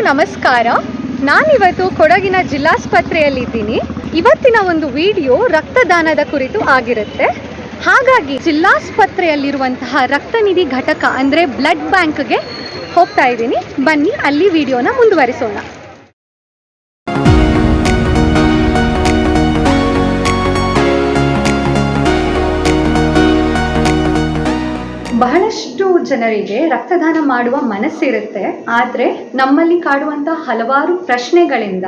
ಎಲ್ಲರಿಗೂ ನಮಸ್ಕಾರ. ನಾನಿವತ್ತು ಕೊಡಗಿನ ಜಿಲ್ಲಾಸ್ಪತ್ರೆಯಲ್ಲಿದ್ದೀನಿ. ಇವತ್ತಿನ ಒಂದು ವಿಡಿಯೋ ರಕ್ತದಾನದ ಕುರಿತು ಆಗಿರುತ್ತೆ. ಹಾಗಾಗಿ ಜಿಲ್ಲಾಸ್ಪತ್ರೆಯಲ್ಲಿರುವಂತಹ ರಕ್ತನಿಧಿ ಘಟಕ ಅಂದರೆ ಬ್ಲಡ್ ಬ್ಯಾಂಕ್ಗೆ ಹೋಗ್ತಾ ಇದ್ದೀನಿ. ಬನ್ನಿ, ಅಲ್ಲಿ ವಿಡಿಯೋನ ಮುಂದುವರಿಸೋಣ. ಜನರಿಗೆ ರಕ್ತದಾನ ಮಾಡುವ ಮನಸ್ಸಿರುತ್ತೆ. ಆದರೆ ನಮ್ಮಲ್ಲಿ ಕಾಡುವಂಥ ಹಲವಾರು ಪ್ರಶ್ನೆಗಳಿಂದ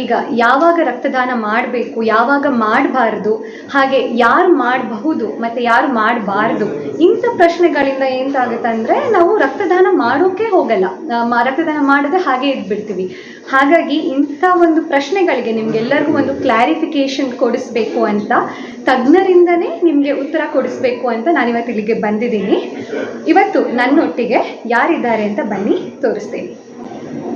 ಈಗ ಯಾವಾಗ ರಕ್ತದಾನ ಮಾಡಬೇಕು, ಯಾವಾಗ ಮಾಡಬಾರ್ದು, ಹಾಗೆ ಯಾರು ಮಾಡಬಹುದು, ಮತ್ತು ಯಾರು ಮಾಡಬಾರ್ದು, ಇಂಥ ಪ್ರಶ್ನೆಗಳಿಂದ ಏನಾಗುತ್ತೆ ಅಂದರೆ ನಾವು ರಕ್ತದಾನ ಮಾಡೋಕ್ಕೆ ಹೋಗಲ್ಲ. ರಕ್ತದಾನ ಮಾಡದೆ ಹಾಗೆ ಇದ್ಬಿಡ್ತೀವಿ. ಹಾಗಾಗಿ ಇಂಥ ಒಂದು ಪ್ರಶ್ನೆಗಳಿಗೆ ನಿಮ್ಗೆಲ್ಲರಿಗೂ ಒಂದು ಕ್ಲಾರಿಫಿಕೇಶನ್ ಕೊಡಿಸ್ಬೇಕು ಅಂತ, ತಜ್ಞರಿಂದನೇ ನಿಮಗೆ ಉತ್ತರ ಕೊಡಿಸ್ಬೇಕು ಅಂತ ನಾನಿವತ್ತು ಇಲ್ಲಿಗೆ ಬಂದಿದ್ದೀನಿ. ಇವತ್ತು ನನ್ನೊಟ್ಟಿಗೆ ಯಾರಿದ್ದಾರೆ ಅಂತ ಬನ್ನಿ, ತೋರಿಸ್ತೀನಿ.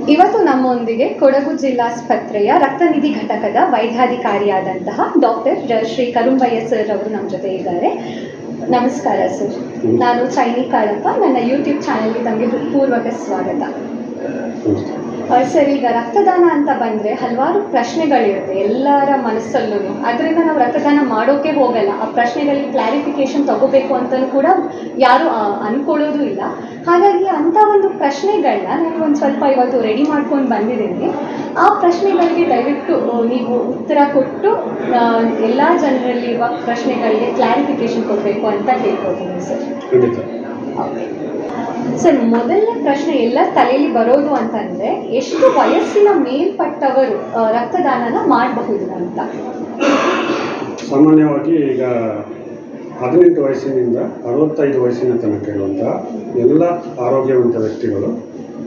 ಇವತ್ತು ನಮ್ಮೊಂದಿಗೆ ಕೊಡಗು ಜಿಲ್ಲಾಸ್ಪತ್ರೆಯ ರಕ್ತನಿಧಿ ಘಟಕದ ವೈದ್ಯಾಧಿಕಾರಿಯಾದಂತಹ ಡಾಕ್ಟರ್ ಶ್ರೀ ಕರುಂಬಯ್ಯ ಸರ್ ಅವರು ನಮ್ಮ ಜೊತೆ ಇದ್ದಾರೆ. ನಮಸ್ಕಾರ ಸರ್. ನಾನು ಚೈನಿ ಕಾಳಪ್ಪ. ನನ್ನ ಯೂಟ್ಯೂಬ್ ಚಾನೆಲ್ಗೆ ತಮಗೆ ಪೂರ್ವಕ ಸ್ವಾಗತ. ಸರ್ ಈಗ ರಕ್ತದಾನ ಅಂತ ಬಂದರೆ ಹಲವಾರು ಪ್ರಶ್ನೆಗಳಿರುತ್ತೆ ಎಲ್ಲರ ಮನಸ್ಸಲ್ಲೂ ಅದರಿಂದ ನಾವು ರಕ್ತದಾನ ಮಾಡೋಕೆ ಹೋಗಲ್ಲ. ಆ ಪ್ರಶ್ನೆಗಳಿಗೆ ಕ್ಲಾರಿಫಿಕೇಶನ್ ತಗೋಬೇಕು ಅಂತಲೂ ಕೂಡ ಯಾರು ಅನ್ಕೊಳ್ಳೋದು ಇಲ್ಲ. ಹಾಗಾಗಿ ಅಂಥ ಒಂದು ಪ್ರಶ್ನೆಗಳನ್ನ ನಾನು ಒಂದು ಸ್ವಲ್ಪ ಇವತ್ತು ರೆಡಿ ಮಾಡ್ಕೊಂಡು ಬಂದಿದ್ದೀನಿ. ಆ ಪ್ರಶ್ನೆಗಳಿಗೆ ದಯವಿಟ್ಟು ನೀವು ಉತ್ತರ ಕೊಟ್ಟು ಎಲ್ಲ ಜನರಲ್ಲಿರುವ ಪ್ರಶ್ನೆಗಳಿಗೆ ಕ್ಲಾರಿಫಿಕೇಶನ್ ಕೊಡಬೇಕು ಅಂತ ಕೇಳ್ಕೊತೀನಿ ಸರ್ ಸರ್ ಮೊದಲನೇ ಪ್ರಶ್ನೆ ಎಲ್ಲ ತಲೆಯಲ್ಲಿ ಬರೋದು ಅಂತಂದ್ರೆ ಎಷ್ಟು ವಯಸ್ಸಿನ ಮೇಲ್ಪಟ್ಟವರು ರಕ್ತದಾನನ ಮಾಡಬಹುದು ಅಂತ? ಸಾಮಾನ್ಯವಾಗಿ ಈಗ ಹದಿನೆಂಟು ವಯಸ್ಸಿನಿಂದ ಅರವತ್ತೈದು ವಯಸ್ಸಿನ ತನಕ ಇರುವಂತಹ ಎಲ್ಲ ಆರೋಗ್ಯವಂತ ವ್ಯಕ್ತಿಗಳು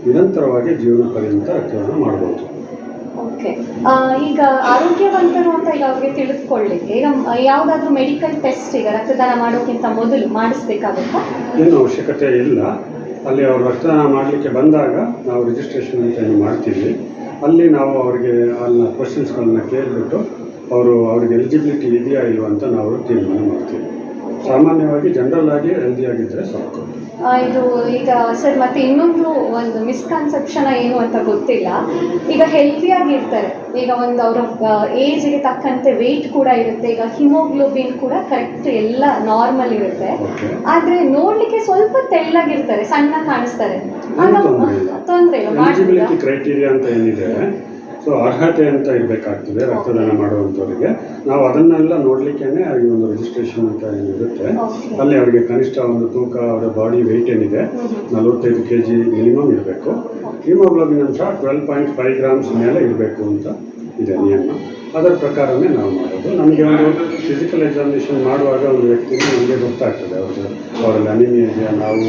ನಿರಂತರವಾಗಿ ಜೀವನ ಪರ್ಯಂತ ರಕ್ತದಾನ ಮಾಡಬಹುದು. ಓಕೆ. ಈಗ ಆರೋಗ್ಯವಂತರು ಅಂತ ಈಗ ಅವ್ರಿಗೆ ತಿಳಿದುಕೊಳ್ಳಿಕ್ಕೆ ಈಗ ಯಾವುದಾದ್ರೂ ಮೆಡಿಕಲ್ ಟೆಸ್ಟ್ ಈಗ ರಕ್ತದಾನ ಮಾಡೋಕ್ಕಿಂತ ಮೊದಲು ಮಾಡಿಸ್ಬೇಕಾಗುತ್ತಾ? ಏನು ಅವಶ್ಯಕತೆ ಇಲ್ಲ. ಅಲ್ಲಿ ಅವರು ರಕ್ತದಾನ ಮಾಡಲಿಕ್ಕೆ ಬಂದಾಗ ನಾವು ರಿಜಿಸ್ಟ್ರೇಷನ್ ಅಂತ ಏನು ಮಾಡ್ತೀವಿ. ಅಲ್ಲಿ ನಾವು ಅವರಿಗೆ ಅಲ್ಲಿನ ಕ್ವಶನ್ಸ್ಗಳನ್ನ ಕೇಳಿಬಿಟ್ಟು ಅವರು ಅವ್ರಿಗೆ ಎಲಿಜಿಬಿಲಿಟಿ ಇದೆಯಾ ಇಲ್ವಾ ಅಂತ ನಾವು ತೀರ್ಮಾನ ಮಾಡ್ತೀವಿ. ಸಾಮಾನ್ಯವಾಗಿ ಜನರಲ್ ಆಗಿ ಹೆಲ್ದಿ ಆಗಿದ್ದರೆ ಸಾಕು. ಇದು ಈಗ ಸರ್ ಮತ್ತೆ ಇನ್ನೊಂದು ಒಂದು ಮಿಸ್ಕನ್ಸೆಪ್ಷನ್ ಏನು ಅಂತ ಗೊತ್ತಿಲ್ಲ. ಈಗ ಹೆಲ್ತಿಯಾಗಿರ್ತಾರೆ ಈಗ ಒಂದು ಅವರ ಏಜ್ಗೆ ತಕ್ಕಂತೆ ವೆಯ್ಟ್ ಕೂಡ ಇರುತ್ತೆ. ಈಗ ಹಿಮೋಗ್ಲೋಬಿನ್ ಕೂಡ ಕರೆಕ್ಟ್ ಎಲ್ಲ ನಾರ್ಮಲ್ ಇರುತ್ತೆ. ಆದ್ರೆ ನೋಡ್ಲಿಕ್ಕೆ ಸ್ವಲ್ಪ ತೆಳ್ಳಗಿರ್ತಾರೆ ಸಣ್ಣ ಕಾಣಿಸ್ತಾರೆ. ತೊಂದರೆ ಇಲ್ಲ. ಕ್ರೈಟೀರಿಯಾ ಅಂತ ಏನಿದೆ ಸೊ ಅರ್ಹತೆ ಅಂತ ಇರಬೇಕಾಗ್ತದೆ ರಕ್ತದಾನ ಮಾಡುವಂಥವ್ರಿಗೆ. ನಾವು ಅದನ್ನೆಲ್ಲ ನೋಡಲಿಕ್ಕೇನೆ ಈ ಒಂದು ರಿಜಿಸ್ಟ್ರೇಷನ್ ಅಂತ ಏನಿರುತ್ತೆ. ಅಲ್ಲಿ ಅವರಿಗೆ ಕನಿಷ್ಠ ಒಂದು ತೂಕ ಅವರ ಬಾಡಿ ವೆಯ್ಟ್ ಏನಿದೆ. ನಲವತ್ತೈದು ಕೆ ಜಿ ಮಿನಿಮಮ್ ಇರಬೇಕು ಹಿಮೋಗ್ಲೋಬಿನ್ ಅಂಶ ಟ್ವೆಲ್ ಪಾಯಿಂಟ್ ಫೈವ್ ಗ್ರಾಮ್ಸ್ ಮೇಲೆ ಇರಬೇಕು ಅಂತ ಇದೆ ನಿಯಮ. ಅದರ ಪ್ರಕಾರವೇ ನಾವು ಮಾಡೋದು. ನಮಗೆ ಒಂದು ಫಿಸಿಕಲ್ ಎಕ್ಸಾಮಿನೇಷನ್ ಮಾಡುವಾಗ ಒಂದು ವ್ಯಕ್ತಿಗೆ ನಮಗೆ ಗೊತ್ತಾಗ್ತದೆ. ಅವ್ರದ್ದು ಅವರಲ್ಲಿ ಅನಿಮಿಯ ಇದೆಯಾ? ನಾವು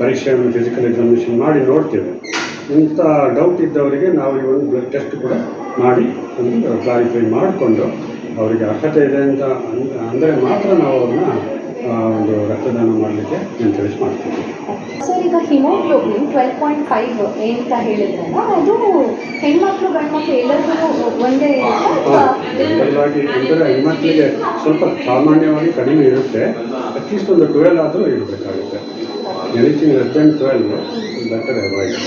ಪರೀಕ್ಷೆಯನ್ನು ಫಿಸಿಕಲ್ ಎಕ್ಸಾಮಿನೇಷನ್ ಮಾಡಿ ನೋಡ್ತೇವೆ. ಇಂಥ ಡೌಟ್ ಇದ್ದವರಿಗೆ ನಾವು ಈ ಒಂದು ಬ್ಲಡ್ ಟೆಸ್ಟ್ ಕೂಡ ಮಾಡಿ ಒಂದು ಕ್ಲಾರಿಫೈ ಮಾಡಿಕೊಂಡು ಅವರಿಗೆ ಅರ್ಹತೆ ಇದೆ ಅಂತ ಅಂದ್- ಅಂದರೆ ಮಾತ್ರ ನಾವು ಅವ್ರನ್ನ ಒಂದು ರಕ್ತದಾನ ಮಾಡಲಿಕ್ಕೆ ಎನ್ಕರೇಜ್ ಮಾಡ್ತೀವಿ. ಸರ್ ಈಗ ಹಿಮೋಗ್ಲೋಬಿನ್ ಟ್ವೆಲ್ ಪಾಯಿಂಟ್ ಫೈವ್ ಅಂತ ಹೇಳಿದ್ರಲ್ಲ ಅದು ಹೆಣ್ಮಕ್ಳು ಗಂಡ್ಮಕ್ಳು ಎಲ್ಲರಿಗೂ ಒಂದೇ ಜನರಲ್ಲಾಗಿ ಅಂದರೆ ಹೆಣ್ಮಕ್ಳಿಗೆ ಸ್ವಲ್ಪ ಸಾಮಾನ್ಯವಾಗಿ ಕಡಿಮೆ ಇರುತ್ತೆ. ಅಟ್ಲೀಸ್ಟ್ ಒಂದು ಟ್ವೆಲ್ ಆದರೂ ಇರಬೇಕಾಗುತ್ತೆ. Anything less than twelve better avoid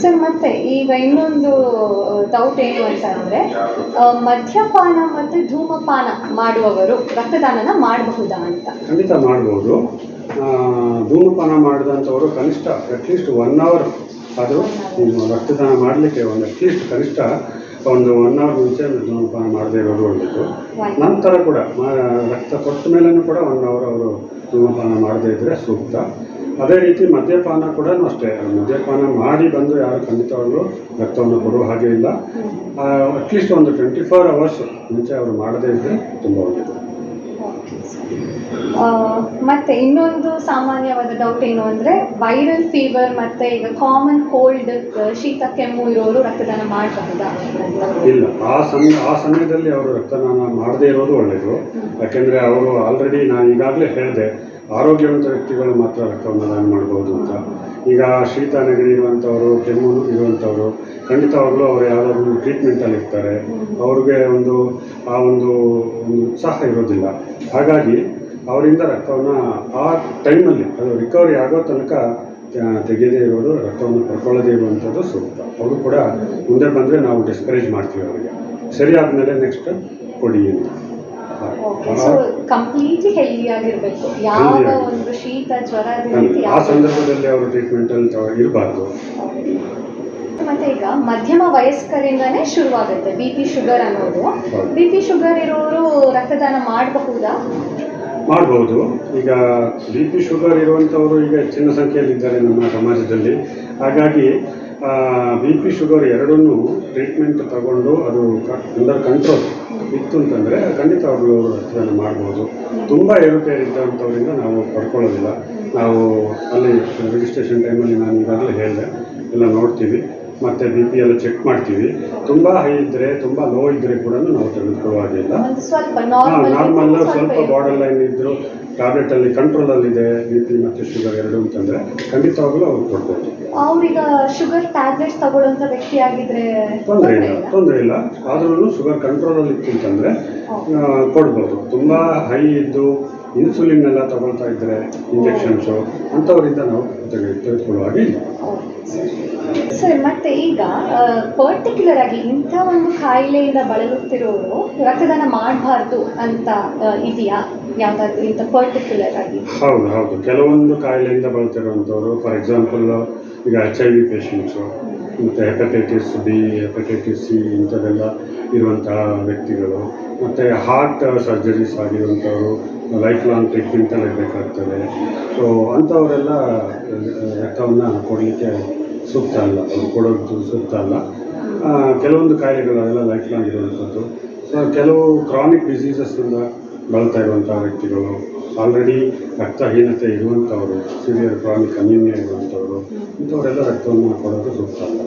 sir ಮತ್ತೆ ಈಗ ಇನ್ನೊಂದು ಡೌಟ್ ಏನು ಅಂತ ಅಂದರೆ ಮದ್ಯಪಾನ ಮತ್ತು ಧೂಮಪಾನ ಮಾಡುವವರು ರಕ್ತದಾನನ ಮಾಡಬಹುದಾ ಅಂತ? ಖಂಡಿತ ಮಾಡಬಹುದು ಧೂಮಪಾನ ಮಾಡಿದಂಥವರು ಕನಿಷ್ಠ ಅಟ್ಲೀಸ್ಟ್ ಒನ್ ಅವರ್ ಅದು ರಕ್ತದಾನ ಮಾಡಲಿಕ್ಕೆ ಒಂದು ಅಟ್ಲೀಸ್ಟ್ ಕನಿಷ್ಠ ಒಂದು ಒನ್ ಅವರ್ ಮುಂಚೆ ಧೂಮಪಾನ ಮಾಡದೇ ಇರೋದು ಒಳ್ಳೆಯದು. ನಂತರ ಕೂಡ ರಕ್ತ ಕೊಟ್ಟ ಮೇಲೂ ಕೂಡ ಒನ್ ಅವರ್ ಅವರು ಧೂಮಪಾನ ಮಾಡದೇ ಇದ್ದರೆ ಸೂಕ್ತ. ಅದೇ ರೀತಿ ಮದ್ಯಪಾನ ಕೂಡ ಅಷ್ಟೇ. ಮದ್ಯಪಾನ ಮಾಡಿ ಬಂದು ಯಾರು ಖಂಡಿತವಾಗ್ಲೂ ರಕ್ತವನ್ನು ಕೊಡುವ ಹಾಗೆ ಇಲ್ಲ. ಅಟ್ಲೀಸ್ಟ್ ಒಂದು ಟ್ವೆಂಟಿ ಫೋರ್ ಅವರ್ಸ್ ಮುಂಚೆ ಅವರು ಮಾಡದೇ ಇದ್ದರೆ ತುಂಬ ಒಳ್ಳೆಯದು ಮತ್ತೆ ಇನ್ನೊಂದು ಸಾಮಾನ್ಯವಾದ ಡೌಟ್ ಏನು ಅಂದರೆ ವೈರಲ್ ಫೀವರ್ ಮತ್ತೆ ಈಗ ಕಾಮನ್ ಕೋಲ್ಡ್ ಶೀತ ಕೆಮ್ಮು ಇರೋರು ರಕ್ತದಾನ ಮಾಡಬಹುದಾ? ಇಲ್ಲ. ಆ ಸಮಯ ಆ ಸಮಯದಲ್ಲಿ ಅವರು ರಕ್ತದಾನ ಮಾಡದೇ ಇರೋದು ಒಳ್ಳೆಯದು ಯಾಕೆಂದರೆ ಅವರು ಆಲ್ರೆಡಿ ನಾನು ಈಗಾಗಲೇ ಹೇಳಿದೆ ಆರೋಗ್ಯವಂತ ವ್ಯಕ್ತಿಗಳು ಮಾತ್ರ ರಕ್ತವನ್ನು ದಾನ ಮಾಡ್ಬೋದು ಅಂತ. ಈಗ ಶೀತ ನೆಗಡಿ ಇರುವಂಥವರು ಕೆಮ್ಮು ಇರುವಂಥವರು ಖಂಡಿತವಾಗ್ಲೂ ಅವರು ಯಾವುದಾದ್ರು ಟ್ರೀಟ್ಮೆಂಟಲ್ಲಿ ಇರ್ತಾರೆ. ಅವ್ರಿಗೆ ಒಂದು, ಆ ಒಂದು ಉತ್ಸಾಹ ಇರೋದಿಲ್ಲ. ಹಾಗಾಗಿ ಅವರಿಂದ ರಕ್ತವನ್ನು ಆ ಟೈಮಲ್ಲಿ ಅದು ರಿಕವರಿ ಆಗೋ ತನಕ ತೆಗೆಯದೇ ಇರೋದು, ರಕ್ತವನ್ನು ಪಡ್ಕೊಳ್ಳದೇ ಇರುವಂಥದ್ದು ಸೂಕ್ತ. ಅವರು ಕೂಡ ಮುಂದೆ ಬಂದರೆ ನಾವು ಡಿಸ್ಕರೇಜ್ ಮಾಡ್ತೀವಿ ಅವರಿಗೆ. ಸರಿ ಆದಮೇಲೆ ನೆಕ್ಸ್ಟ್ ಕೊಡಿ ಅಂತ. ಕಂಪ್ಲೀಟ್ಲಿ ಹೆಲ್ದಿ ಆಗಿರ್ಬೇಕು. ಯಾವ ಒಂದು ಶೀತ ಜ್ವರ ಆ ಸಂದರ್ಭದಲ್ಲಿ ಅವರು ಅಂತ ಇರಬಾರ್ದು. ಮತ್ತೆ ಈಗ ಮಧ್ಯಮ ವಯಸ್ಕರಿಂದನೇ ಶುರುವಾಗುತ್ತೆ. ಬಿ ಪಿ ಶುಗರ್ ಅನ್ನೋದು. ಬಿ ಪಿ ಶುಗರ್ ಇರೋರು ರಕ್ತದಾನ ಮಾಡಬಹುದಾ? ಮಾಡ್ಬೋದು. ಈಗ ಬಿ ಪಿ ಶುಗರ್ ಇರುವಂಥವರು ಈಗ ಹೆಚ್ಚಿನ ಸಂಖ್ಯೆಯಲ್ಲಿದ್ದಾರೆ ನಮ್ಮ ಸಮಾಜದಲ್ಲಿ. ಹಾಗಾಗಿ ಬಿ ಪಿ ಶುಗರ್ ಎರಡನ್ನೂ ಟ್ರೀಟ್ಮೆಂಟ್ ತಗೊಂಡು ಅದು ಅಂಡರ್ ಕಂಟ್ರೋಲ್ ಇತ್ತು ಅಂತಂದರೆ ಖಂಡಿತ ಅವರು ರಕ್ತದಾನ ಮಾಡ್ಬೋದು. ತುಂಬ ಏರುಪೇರು ಇದ್ದಂಥವರಿಂದ ನಾವು ಪಡ್ಕೊಳ್ಳೋದಿಲ್ಲ. ನಾವು ಅಲ್ಲಿ ರಿಜಿಸ್ಟ್ರೇಷನ್ ಟೈಮಲ್ಲಿ ನಾನು ಈಗಾಗಲೇ ಹೇಳಿದೆ. ಎಲ್ಲ ನೋಡ್ತೀವಿ. ಮತ್ತು ಬಿ ಪಿ ಎಲ್ಲ ಚೆಕ್ ಮಾಡ್ತೀವಿ. ತುಂಬ ಹೈ ಇದ್ದರೆ ತುಂಬ ಲೋ ಇದ್ದರೆ ಕೂಡ ನಾವು ತೆಗೆದುಕೊಳ್ಳುವ ಹಾಗಿಲ್ಲ ನಾರ್ಮಲ್ ಸ್ವಲ್ಪ ಬಾರ್ಡರ್ ಲೈನ್ ಅಲ್ಲಿ ಟ್ಯಾಬ್ಲೆಟಲ್ಲಿ ಕಂಟ್ರೋಲಲ್ಲಿದೆ ಬಿ ಪಿ ಮತ್ತು ಶುಗರ್ ಎರಡು ಅಂತಂದರೆ ಖಂಡಿತವಾಗ್ಲೂ ಅವ್ರು ಕೊಡ್ಬೋದು. ಅವ್ರೀಗ ಶುಗರ್ ಟ್ಯಾಬ್ಲೆಟ್ಸ್ ತಗೊಳ್ಳುವಂತ ವ್ಯಕ್ತಿ ಆಗಿದ್ರೆ ತೊಂದರೆ ಇಲ್ಲ ತೊಂದರೆ ಇಲ್ಲ? ಆದ್ರೂ ಶುಗರ್ ಕಂಟ್ರೋಲಲ್ಲಿ ಇತ್ತು ಅಂತಂದರೆ ಕೊಡ್ಬೋದು. ತುಂಬ ಹೈ ಇದ್ದು ಇನ್ಸುಲಿನ್ ಎಲ್ಲ ತಗೊಳ್ತಾ ಇದ್ದರೆ ಇಂಜೆಕ್ಷನ್ಸು ಅಂಥವರಿಂದ ನಾವು ತೆಗೆ ತೆಗೆದುಕೊಳ್ಳುವ ಹಾಗೆ ಇಲ್ಲ. ಸರ್ ಮತ್ತೆ ಈಗ ಪರ್ಟಿಕ್ಯುಲರ್ ಆಗಿ ಇಂಥ ಒಂದು ಕಾಯಿಲೆಯಿಂದ ಬಳಲುತ್ತಿರೋರು ರಕ್ತದಾನ ಮಾಡಬಾರ್ದು ಅಂತ ಇದೆಯಾ? ಯಾವ್ದಾದ್ರು ಇಂಥ ಪರ್ಟಿಕ್ಯುಲರ್ ಆಗಿ? ಹೌದು ಹೌದು. ಕೆಲವೊಂದು ಕಾಯಿಲೆಯಿಂದ ಬಳಲ್ತಿರುವಂಥವ್ರು ಫಾರ್ ಎಕ್ಸಾಂಪಲ್ ಈಗ ಎಚ್ ಐ ವಿ ಪೇಷಂಟ್ಸು ಮತ್ತು ಹೆಪಟೈಟಿಸ್ ಬಿ ಹೆಪಟೈಟಿಸ್ ಸಿ ಇಂಥದ್ದೆಲ್ಲ ಇರುವಂತಹ ವ್ಯಕ್ತಿಗಳು, ಮತ್ತು ಹಾರ್ಟ್ ಸರ್ಜರೀಸ್ ಆಗಿರುವಂಥವರು ಲೈಫ್ ಲಾಂಗ್ ಟ್ರೀಟ್ಮೆಂಟಲ್ಲಿ ಇರಬೇಕಾಗ್ತದೆ ಸೊ ಅಂಥವರೆಲ್ಲ ರಕ್ತವನ್ನು ಕೊಡಲಿಕ್ಕೆ ಸೂಕ್ತ ಅಲ್ಲ, ಅವ್ರು ಕೊಡೋದು ಸೂಕ್ತ ಅಲ್ಲ. ಕೆಲವೊಂದು ಕಾಯಿಲೆಗಳೆಲ್ಲ ಲೈಫ್ ಲಾಂಗ್ ಇರುವಂಥದ್ದು. ಸೊ ಕೆಲವು ಕ್ರಾನಿಕ್ ಡಿಸೀಸಸ್ನಿಂದ ಬಳಲ್ತಾ ಇರುವಂಥ ವ್ಯಕ್ತಿಗಳು ಆಲ್ರೆಡಿ ರಕ್ತಹೀನತೆ ಇರುವಂಥವರು ಸಿವಿಯರ್ ಕ್ರಾನಿಕ್ ಅನಿಮಿಯಾ ಇರುವಂಥವರು ಇಂಥವರೆಲ್ಲ ರಕ್ತವನ್ನು ಕೊಡೋದು ಸೂಕ್ತ ಅಲ್ಲ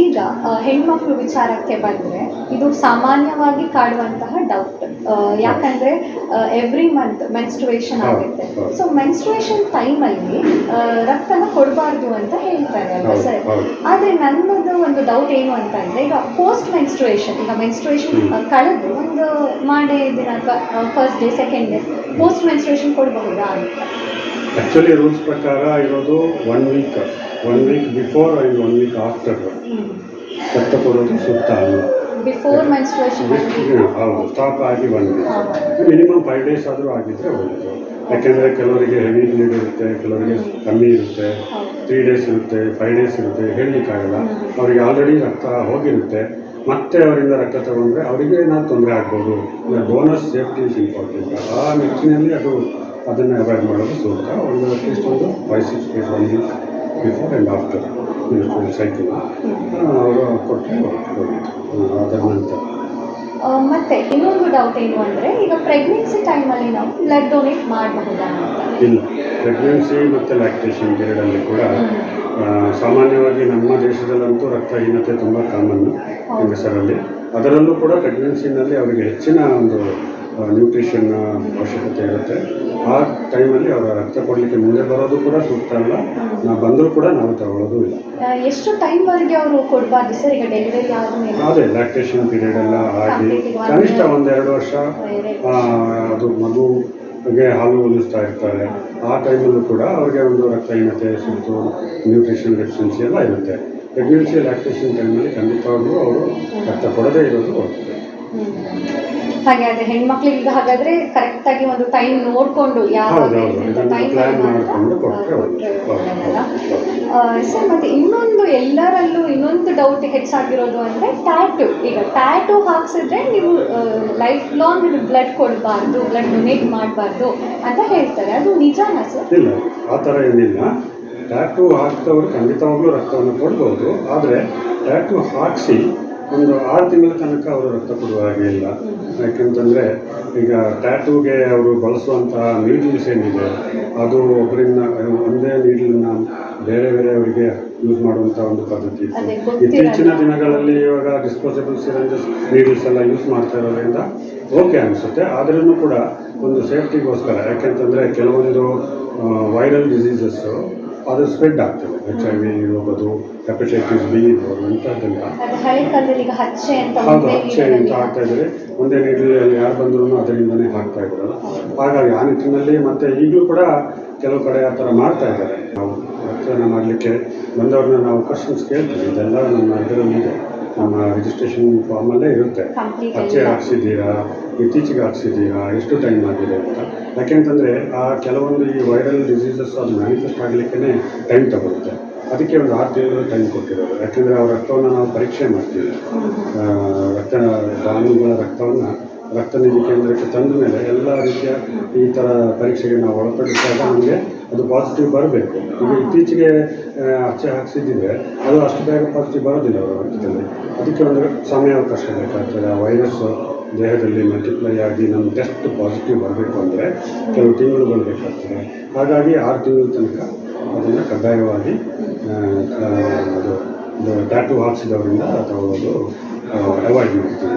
ಈಗ ಹೆಣ್ಮಕ್ಳು ವಿಚಾರಕ್ಕೆ ಬಂದರೆ ಇದು ಸಾಮಾನ್ಯವಾಗಿ ಕಾಡುವಂತಹ ಡೌಟ್ ಯಾಕಂದ್ರೆ ಎವ್ರಿ ಮಂತ್ ಮೆನ್ಸ್ಟ್ರುವೇಷನ್ ಆಗುತ್ತೆ. ಸೊ ಮೆನ್ಸ್ಟ್ರುವೇಷನ್ ಟೈಮಲ್ಲಿ ರಕ್ತನ ಕೊಡಬಾರ್ದು ಅಂತ ಹೇಳ್ತಾರೆ ಅಲ್ವಾ ಸರಿ? ಆದರೆ ನನ್ನದು ಒಂದು ಡೌಟ್ ಏನು ಅಂತಂದ್ರೆ ಈಗ ಪೋಸ್ಟ್ ಮೆನ್ಸ್ಟ್ರುವೇಷನ್ ಈಗ ಮೆನ್ಸ್ಟ್ರುವೇಷನ್ ಕಳೆದು ಒಂದು ಮಾಡೇ ದಿನ ಅಥವಾ first day second day post menstruation ಕೊಡಬಹುದಾ ಅಂತ. ಆ್ಯಕ್ಚುಲಿ ರೂಲ್ಸ್ ಪ್ರಕಾರ ಇರೋದು one week one week before and one week after ರಕ್ತ ಕೊಡೋದು ಸೂಕ್ತ ಅಲ್ಲ. ಹೌದು. ಸ್ಟಾಪ್ ಆಗಿ one week minimum five days ಆದರೂ ಆಗಿದ್ದರೆ ಒಳ್ಳೆಯದು ಯಾಕೆಂದರೆ ಕೆಲವರಿಗೆ ಹೆವಿ ನೀಡ್ ಇರುತ್ತೆ ಕೆಲವರಿಗೆ ಕಮ್ಮಿ ಇರುತ್ತೆ ತ್ರೀ ಡೇಸ್ ಇರುತ್ತೆ ಫೈವ್ ಡೇಸ್ ಇರುತ್ತೆ ಹೇಳಲಿಕ್ಕಾಗಲ್ಲ ಅವರಿಗೆ ಆಲ್ರೆಡಿ ರಕ್ತ ಹೋಗಿರುತ್ತೆ. ಮತ್ತೆ ಅವರಿಂದ ರಕ್ತ ತಗೊಂಡ್ರೆ ಅವರಿಗೆ ಏನಾದ್ರು ತೊಂದರೆ ಆಗ್ಬೋದು. ಬೋನಸ್ ಸೇಫ್ಟಿ ಇಸ್ ಇಂಪಾರ್ಟೆಂಟ್ ಆ ನಿಟ್ಟಿನಲ್ಲಿ ಅದು ಅದನ್ನು ಅವಾಯ್ಡ್ ಮಾಡೋದು ಸೂಕ್ತ ಒಂದು ಅಟ್ಲೀಸ್ಟ್ ಒಂದು five six days one week before and after cycle ಅವರು ಕೊಟ್ಟರೆ ಅದರ ನಂತರ. ಮತ್ತೆ ಇನ್ನೊಂದು ಡೌಟ್ ಏನು ಅಂದರೆ ಈಗ ಪ್ರೆಗ್ನೆನ್ಸಿ ಟೈಮಲ್ಲಿ ನಾವು ಬ್ಲಡ್ ಡೊನೇಟ್ ಮಾಡಬಹುದಾ ಇಲ್ಲ. ಪ್ರೆಗ್ನೆನ್ಸಿ ಮತ್ತು ಲ್ಯಾಕ್ಟೇಷನ್ ಪೀರಿಯಡಲ್ಲಿ ಕೂಡ ಸಾಮಾನ್ಯವಾಗಿ ನಮ್ಮ ದೇಶದಲ್ಲಂತೂ ರಕ್ತಹೀನತೆ ತುಂಬ ಕಾಮನ್ನು ಹೆಂಗಸರಲ್ಲಿ. ಅದರಲ್ಲೂ ಕೂಡ ಪ್ರೆಗ್ನೆನ್ಸಿನಲ್ಲಿ ಅವರಿಗೆ ಹೆಚ್ಚಿನ ಒಂದು ನ್ಯೂಟ್ರಿಷನ್ ಅವಶ್ಯಕತೆ ಇರುತ್ತೆ. ಆ ಟೈಮಲ್ಲಿ ಅವರ ರಕ್ತ ಕೊಡಲಿಕ್ಕೆ ಮುಂದೆ ಬರೋದು ಕೂಡ ಸೂಕ್ತ ಅಲ್ಲ. ನಾವು ಬಂದರೂ ಕೂಡ ನಾವು ತಗೊಳ್ಳೋದು ಇಲ್ಲ. ಎಷ್ಟು ಟೈಮ್ವರೆಗೆ ಅವರು ಕೊಡಬಾರ್ದು ಸರ್? ಈಗ ಡೆಲಿವರಿ ಆದಮೇಲೆ? ಅದೇ ಲ್ಯಾಕ್ಟೇಷನ್ ಪೀರಿಯಡ್ ಎಲ್ಲ ಆಗಿ ಕನಿಷ್ಠ ಒಂದೆರಡು ವರ್ಷ ಅದು ಮಗುಗೆ ಹಾಲು ಉಲಿಸ್ತಾ ಇರ್ತಾರೆ. ಆ ಟೈಮಲ್ಲೂ ಕೂಡ ಅವ್ರಿಗೆ ಒಂದು ರಕ್ತಹೀನತೆ ಸುತ್ತು ನ್ಯೂಟ್ರಿಷನ್ ಡೆಫಿಷಿಯನ್ಸಿ ಎಲ್ಲ ಇರುತ್ತೆ. ಪ್ರೆಗ್ನೆನ್ಸಿ ಲ್ಯಾಕ್ಟೇಷನ್ ಟೈಮಲ್ಲಿ ಖಂಡಿತವಾಗ್ಲೂ ಅವರು ರಕ್ತ ಕೊಡದೇ ಇರೋದು ಒಳ್ಳೆಯದು ಹಾಗೆ ಅದೇ ಹೆಣ್ಮಕ್ಳಿಗೆ ಈಗ ಹಾಗಾದ್ರೆ ಕರೆಕ್ಟ್ ಆಗಿ ಒಂದು ಟೈಮ್ ನೋಡ್ಕೊಂಡು ಯಾವಾಗ ಸರ್ ಮತ್ತೆ ಇನ್ನೊಂದು ಎಲ್ಲರಲ್ಲೂ ಇನ್ನೊಂದು ಡೌಟ್ ಹೆಚ್ಚಾಗಿರೋದು ಅಂದ್ರೆ ಟ್ಯಾಟು ಈಗ ಟ್ಯಾಟು ಹಾಕ್ಸಿದ್ರೆ ನೀವು ಲೈಫ್ ಲಾಂಗ್ ಬ್ಲಡ್ ಕೊಡಬಾರ್ದು ಬ್ಲಡ್ ಡೊನೇಟ್ ಮಾಡಬಾರ್ದು ಅಂತ ಹೇಳ್ತಾರೆ. ಅದು ನಿಜಾನಾ ಸರ್? ಇಲ್ಲ ಆ ಥರ ಏನಿಲ್ಲ. ಟ್ಯಾಟು ಹಾಕ್ತವ್ರು ಖಂಡಿತವಾಗ್ಲೂ ರಕ್ತವನ್ನು ಕೊಡ್ಬೋದು. ಆದರೆ ಟ್ಯಾಟು ಹಾಕಿಸಿ ಒಂದು ಆರು ತಿಂಗಳ ತನಕ ಅವರು ರಕ್ತ ಕೊಡುವ ಹಾಗೆ ಇಲ್ಲ. ಯಾಕೆಂತಂದರೆ ಈಗ ಟ್ಯಾಟೂಗೆ ಅವರು ಬಳಸುವಂತಹ ನೀಡಲ್ಸ್ ಏನಿದೆ ಅದು ಒಬ್ಬರಿಂದ ಒಂದೇ ನೀಡಲನ್ನ ಬೇರೆ ಬೇರೆ ಅವರಿಗೆ ಯೂಸ್ ಮಾಡುವಂಥ ಒಂದು ಪದ್ಧತಿ ಇತ್ತು. ಇತ್ತೀಚಿನ ದಿನಗಳಲ್ಲಿ ಇವಾಗ ಡಿಸ್ಪೋಸಬಲ್ ಸಿರಂಜಸ್ ನೀಡಲ್ಸ್ ಎಲ್ಲ ಯೂಸ್ ಮಾಡ್ತಾ ಇರೋದ್ರಿಂದ ಓಕೆ ಅನಿಸುತ್ತೆ. ಆದ್ರೂ ಕೂಡ ಒಂದು ಸೇಫ್ಟಿಗೋಸ್ಕರ ಯಾಕೆಂತಂದರೆ ಕೆಲವೊಂದು ವೈರಲ್ ಡಿಸೀಸಸ್ಸು ಅದು ಸ್ಪ್ರೆಡ್ ಆಗ್ತದೆ. ಎಚ್ ಐ ವಿ ಇರ್ಬೋದು ಹೆಪಟೈಟಿಸ್ ಬಿ ಇರ್ಬೋದು ಇಂಥದ್ದೆಲ್ಲ. ಹೌದು ಹಚ್ಚೆ ಅಂತ ಹಾಕ್ತಾ ಇದ್ರೆ ಒಂದೇ ನೀಡಲ್ಲಿ ಯಾರು ಬಂದ್ರೂ ಅದರಿಂದನೇ ಹಾಕ್ತಾ ಇದ್ರಲ್ಲ ಹಾಗಾಗಿ ಆ ನಿಟ್ಟಿನಲ್ಲಿ ಮತ್ತೆ ಈಗಲೂ ಕೂಡ ಕೆಲವು ಕಡೆ ಆ ಥರ ಮಾಡ್ತಾ ಇದ್ದಾರೆ. ನಾವು ರಕ್ತದಾನ ಮಾಡಲಿಕ್ಕೆ ಬಂದವ್ರನ್ನ ನಾವು ಕ್ವಶನ್ಸ್ ಕೇಳ್ತೀವಿ. ಇದೆಲ್ಲ ನಮ್ಮ ಇದರಲ್ಲಿದೆ ನಮ್ಮ ರಿಜಿಸ್ಟ್ರೇಷನ್ ಫಾರ್ಮಲ್ಲೇ ಇರುತ್ತೆ. ಹಚ್ಚೆ. ಹಾಕ್ಸಿದ್ದೀರಾ ಇತ್ತೀಚೆಗೆ ಹಾಕ್ಸಿದ್ದೀರಾ ಎಷ್ಟು ಟೈಮ್ ಆಗಿದೆ ಅಂತ. ಯಾಕೆಂತಂದರೆ ಆ ಕೆಲವೊಂದು ಈ ವೈರಲ್ ಡಿಸೀಸಸ್ ಅದು ಮ್ಯಾನಿಫೆಸ್ಟ್ ಆಗಲಿಕ್ಕೆ ಟೈಮ್ ತಗೊಳುತ್ತೆ. ಅದಕ್ಕೆ ಒಂದು ಆರು ತಿಂಗಳು ಟೈಮ್ ಕೊಟ್ಟಿರೋದು. ಯಾಕೆಂದರೆ ಅವ್ರ ರಕ್ತವನ್ನು ನಾವು ಪರೀಕ್ಷೆ ಮಾಡ್ತೀವಿ. ರಕ್ತ, ದಾನಿಗಳ ರಕ್ತವನ್ನು, ರಕ್ತ ನಿಧಿ ಕೇಂದ್ರಕ್ಕೆ ತಂದ ಮೇಲೆ ಎಲ್ಲ ರೀತಿಯ ಈ ಥರ ಪರೀಕ್ಷೆಗೆ ನಾವು ಒಳಪಡಿಸಿದಾಗ ನಮಗೆ ಅದು ಪಾಸಿಟಿವ್ ಬರಬೇಕು. ಈಗ ಇತ್ತೀಚೆಗೆ ಹಚ್ಚೆ ಅಚ್ಚೆ ಹಾಕ್ಸಿದ್ದಿದ್ರೆ ಅದು ಅಷ್ಟು ಬೇಗ ಪಾಸಿಟಿವ್ ಬರೋದಿಲ್ಲ ಅವರ ರಕ್ತದಲ್ಲಿ. ಅದಕ್ಕೆ ಒಂದು ಸಮಯಾವಕಾಶ ಬೇಕಾಗ್ತದೆ. ಆ ವೈರಸ್ ದೇಹದಲ್ಲಿ ಮಲ್ಟಿಪ್ಲೈ ಆಗಿ ನಮ್ಮ ಟೆಸ್ಟ್ ಪಾಸಿಟಿವ್ ಬರಬೇಕು ಅಂದರೆ ಕೆಲವು ತಿಂಗಳುಗಳು ಬೇಕಾಗ್ತದೆ. ಹಾಗಾಗಿ ಆರು ತಿಂಗಳ ತನಕ ಅದನ್ನು ಕಡ್ಡಾಯವಾಗಿ ಅದು ಟ್ಯಾಟು ಹಾಕ್ಸಿದವರಿಂದ ತಗೊಳ್ಳೋದು ಅವಾಯ್ಡ್ ಮಾಡ್ತೀವಿ.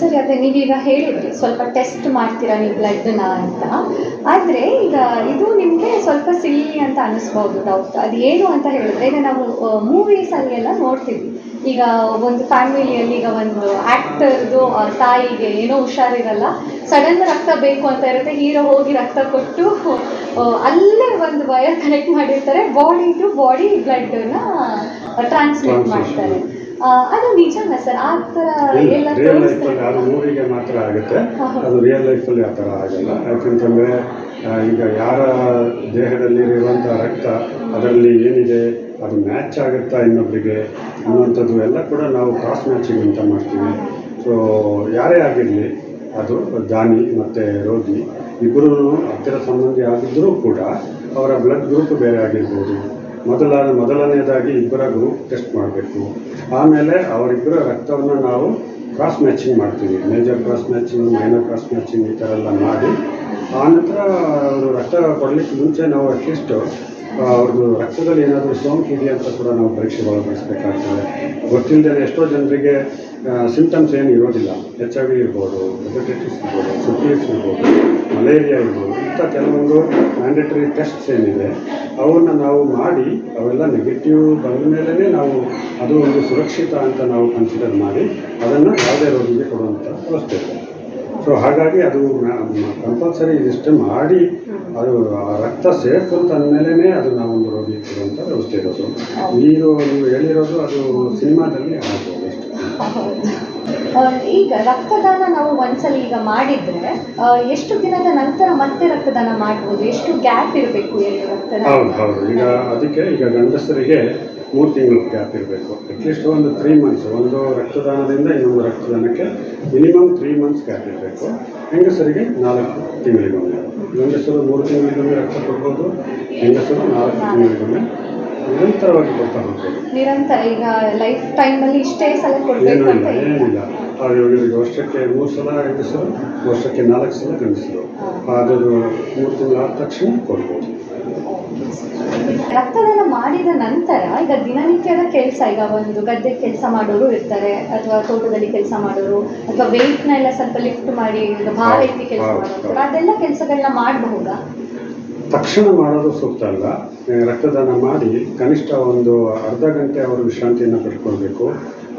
ಸರಿ, ಅದೇ ನೀವೀಗ ಹೇಳಿದ್ರಿ, ಸ್ವಲ್ಪ ಟೆಸ್ಟ್ ಮಾಡ್ತೀರಾ ನೀವು ಬ್ಲಡ್ನ ಅಂತ. ಆದರೆ ಈಗ ಇದು ನಿಮಗೆ ಸ್ವಲ್ಪ ಸಿಲ್ಲಿ ಅಂತ ಅನ್ನಿಸ್ಬೋದು ಡೌಟ್ ಅದು ಏನು ಅಂತ ಹೇಳಿದ್ರೆ, ಈಗ ನಾವು ಮೂವೀಸಲ್ಲಿ ಎಲ್ಲ ನೋಡ್ತೀವಿ. ಈಗ ಒಂದು ಫ್ಯಾಮಿಲಿಯಲ್ಲಿ ಈಗ ಒಂದು ಆ್ಯಕ್ಟರ್ದು ತಾಯಿಗೆ ಏನೋ ಹುಷಾರಿರಲ್ಲ ಸಡನ್ ರಕ್ತ ಬೇಕು ಅಂತ ಇರುತ್ತೆ ಹೀರೋ ಹೋಗಿ ರಕ್ತ ಕೊಟ್ಟು ಅಲ್ಲೇ ಒಂದು ವಯರ್ ಕನೆಕ್ಟ್ ಮಾಡಿರ್ತಾರೆ ಬಾಡಿ ಟು ಬಾಡಿ ಬ್ಲಡ್ನ ಟ್ರಾನ್ಸ್ಮಿಟ್ ಮಾಡ್ತಾರೆ. ಅದು ನಿಜನಾ ಸರ್? ಆ ಥರ ಎಲ್ಲ ರಿಯಲ್ ಲೈಫಲ್ಲಿ ಅದು ಮೂವಿಗೆ ಮಾತ್ರ ಆಗುತ್ತೆ. ಅದು ರಿಯಲ್ ಲೈಫಲ್ಲಿ ಆ ಥರ ಆಗಲ್ಲ. ಯಾಕಂತಂದರೆ ಈಗ ಯಾರ ದೇಹದಲ್ಲಿ ಇರುವಂಥ ರಕ್ತ ಅದರಲ್ಲಿ ಏನಿದೆ, ಅದು ಮ್ಯಾಚ್ ಆಗುತ್ತಾ ಇನ್ನೊಬ್ಬರಿಗೆ ಅನ್ನುವಂಥದ್ದು ಎಲ್ಲ ಕೂಡ ನಾವು ಕ್ರಾಸ್ ಮ್ಯಾಚಿಂಗ್ ಅಂತ ಮಾಡ್ತೀವಿ. ಸೊ ಯಾರೇ ಆಗಿರಲಿ, ಅದು ದಾನಿ ಮತ್ತು ರೋಗಿ ಇಬ್ಬರೂ ಹತ್ತಿರ ಸಂಬಂಧಿ ಆಗಿದ್ದರೂ ಕೂಡ ಅವರ ಬ್ಲಡ್ ಗ್ರೂಪ್ ಬೇರೆ ಆಗಿರ್ಬೋದು. ಮೊದಲ ಮೊದಲನೇದಾಗಿ ಇಬ್ಬರ ಗ್ರೂಪ್ ಟೆಸ್ಟ್ ಮಾಡಬೇಕು. ಆಮೇಲೆ ಅವರಿಬ್ಬರ ರಕ್ತವನ್ನು ನಾವು ಕ್ರಾಸ್ ಮ್ಯಾಚಿಂಗ್ ಮಾಡ್ತೀವಿ. Major cross matching minor cross matching ಈ ಥರ ಎಲ್ಲ ಮಾಡಿ ಆನಂತರ ಅವರು ರಕ್ತ ಕೊಡಲಿಕ್ಕೆ ಮುಂಚೆ ನಾವು ಅಟ್ಲೀಸ್ಟ್ ಅವ್ರದ್ದು ರಕ್ತದಲ್ಲಿ ಏನಾದರೂ ಸೋಂಕು ಇದೆಯಾ ಅಂತ ಕೂಡ ನಾವು ಪರೀಕ್ಷೆ ಒಳಪಡಿಸಬೇಕಾಗ್ತದೆ. ಗೊತ್ತಿಲ್ಲದೆ ಎಷ್ಟೋ ಜನರಿಗೆ ಸಿಂಟಮ್ಸ್ ಏನು ಇರೋದಿಲ್ಲ. ಎಚ್ ಐ ವಿ ಇರ್ಬೋದು ಹೆಪಟೈಟಿಸ್ ಇರ್ಬೋದು ಸಿಫಿಲಿಸ್ ಇರ್ಬೋದು ಮಲೇರಿಯಾ ಇರ್ಬೋದು, ಇಂಥ ಕೆಲವೊಂದು ಮ್ಯಾಂಡೇಟರಿ ಟೆಸ್ಟ್ಸ್ ಏನಿದೆ, ಅವನ್ನ ನಾವು ಮಾಡಿ, ಅವೆಲ್ಲ ನೆಗೆಟಿವ್ ಬಂದ ಮೇಲೇ ನಾವು ಅದು ಒಂದು ಸುರಕ್ಷಿತ ಅಂತ ನಾವು ಕನ್ಸಿಡರ್ ಮಾಡಿ, ಅದನ್ನು ಯಾವುದೇ ರೋಗಿಗೆ ಕೊಡುವಂಥ ವ್ಯವಸ್ಥೆ ಸೊ ಹಾಗಾಗಿ ಅದು ಕಂಪಲ್ಸರಿ ಇದಿಷ್ಟು ಮಾಡಿ ಅದು ರಕ್ತ ಸೇರ್ಕೊಂತ ಅಂತ ಅಂದಮೇಲೆ ಅದು ನಾವೊಂದು ರೋಗಿ ಕೊಡುವಂಥ ವ್ಯವಸ್ಥೆ ಇರೋದು. ನೀರು ನೀವು ಹೇಳಿರೋದು ಅದು ಸಿನಿಮಾದಲ್ಲಿ ಆಗ್ಬೋದು ಅಷ್ಟೇ. ಈಗ ರಕ್ತದಾನ ನಾವು ಒಂದ್ಸಲ ಈಗ ಮಾಡಿದ್ರೆ ಎಷ್ಟು ದಿನದ ನಂತರ ಮತ್ತೆ ರಕ್ತದಾನ ಮಾಡ್ಬೋದು? ಎಷ್ಟು ಗ್ಯಾಪ್ ಇರಬೇಕು ಹೌದು ಹೌದು. ಈಗ ಅದಕ್ಕೆ ಈಗ ಗಂಡಸರಿಗೆ ಮೂರು ತಿಂಗಳು ಗ್ಯಾಪ್ ಇರಬೇಕು ಅಟ್ಲೀಸ್ಟ್ ಒಂದು ತ್ರೀ ಮಂತ್ಸ್ ಒಂದು ರಕ್ತದಾನದಿಂದ ಇನ್ನೊಂದು ರಕ್ತದಾನಕ್ಕೆ ಮಿನಿಮಮ್ ತ್ರೀ ಮಂತ್ಸ್ ಗ್ಯಾಪ್ ಇರಬೇಕು ಹೆಂಗಸರಿಗೆ ನಾಲ್ಕು ತಿಂಗಳಿಗೊಮ್ಮೆ. ಗಂಡಸರು ಮೂರು ತಿಂಗಳಿಗೊಮ್ಮೆ ರಕ್ತ ಕೊಡ್ಬೋದು ಹೆಂಗಸರು ನಾಲ್ಕು ತಿಂಗಳಿಗೊಮ್ಮೆ. ನಿರಂತರವಾಗಿ ಕೊಡ್ತಾ ಹೋಗ್ಬೋದು. ನಿರಂತರ ಈಗ ಲೈಫ್ ಟೈಮಲ್ಲಿ ಇಷ್ಟೇ ಸಲ ಕೊಡಬೇಕು ಅಂತ ಏನಿಲ್ಲ ಅವ್ರು ಇವರಿಗೆ ವರ್ಷಕ್ಕೆ ಮೂರು ಸಲ ಹೆಂಗಸರು ವರ್ಷಕ್ಕೆ ನಾಲ್ಕು ಸಲ ಗಂಡಸರು. ಅದು ಮೂರು ತಿಂಗಳು ಆದ ತಕ್ಷಣ ಕೊಡ್ಬೋದು. ರಕ್ತದಾನ ಮಾಡಿದ ನಂತರ ಈಗ ದಿನನಿತ್ಯದ ಕೆಲಸ ಈಗ ಒಂದು ಗದ್ದೆ ಕೆಲಸ ಮಾಡೋರು ಇರ್ತಾರೆ ಅಥವಾ ತೋಟದಲ್ಲಿ ಕೆಲಸ ಮಾಡೋರು ಅಥವಾ ವೆಯ್ಟ್ನ ಎಲ್ಲ ಸ್ವಲ್ಪ ಲಿಫ್ಟ್ ಮಾಡಿ ಈಗ ಭಾರ ಎತ್ತಿ ಕೆಲಸ ಮಾಡೋರು. ಅದೆಲ್ಲ ಕೆಲಸಗಳನ್ನ ಮಾಡಬಹುದಾ? ತಕ್ಷಣ ಮಾಡೋದು ಸೂಕ್ತ ಅಲ್ಲ ರಕ್ತದಾನ ಮಾಡಿ ಕನಿಷ್ಠ ಒಂದು ಅರ್ಧ ಗಂಟೆ ಅವರು ವಿಶ್ರಾಂತಿಯನ್ನು ಪಡ್ಕೊಳ್ಬೇಕು.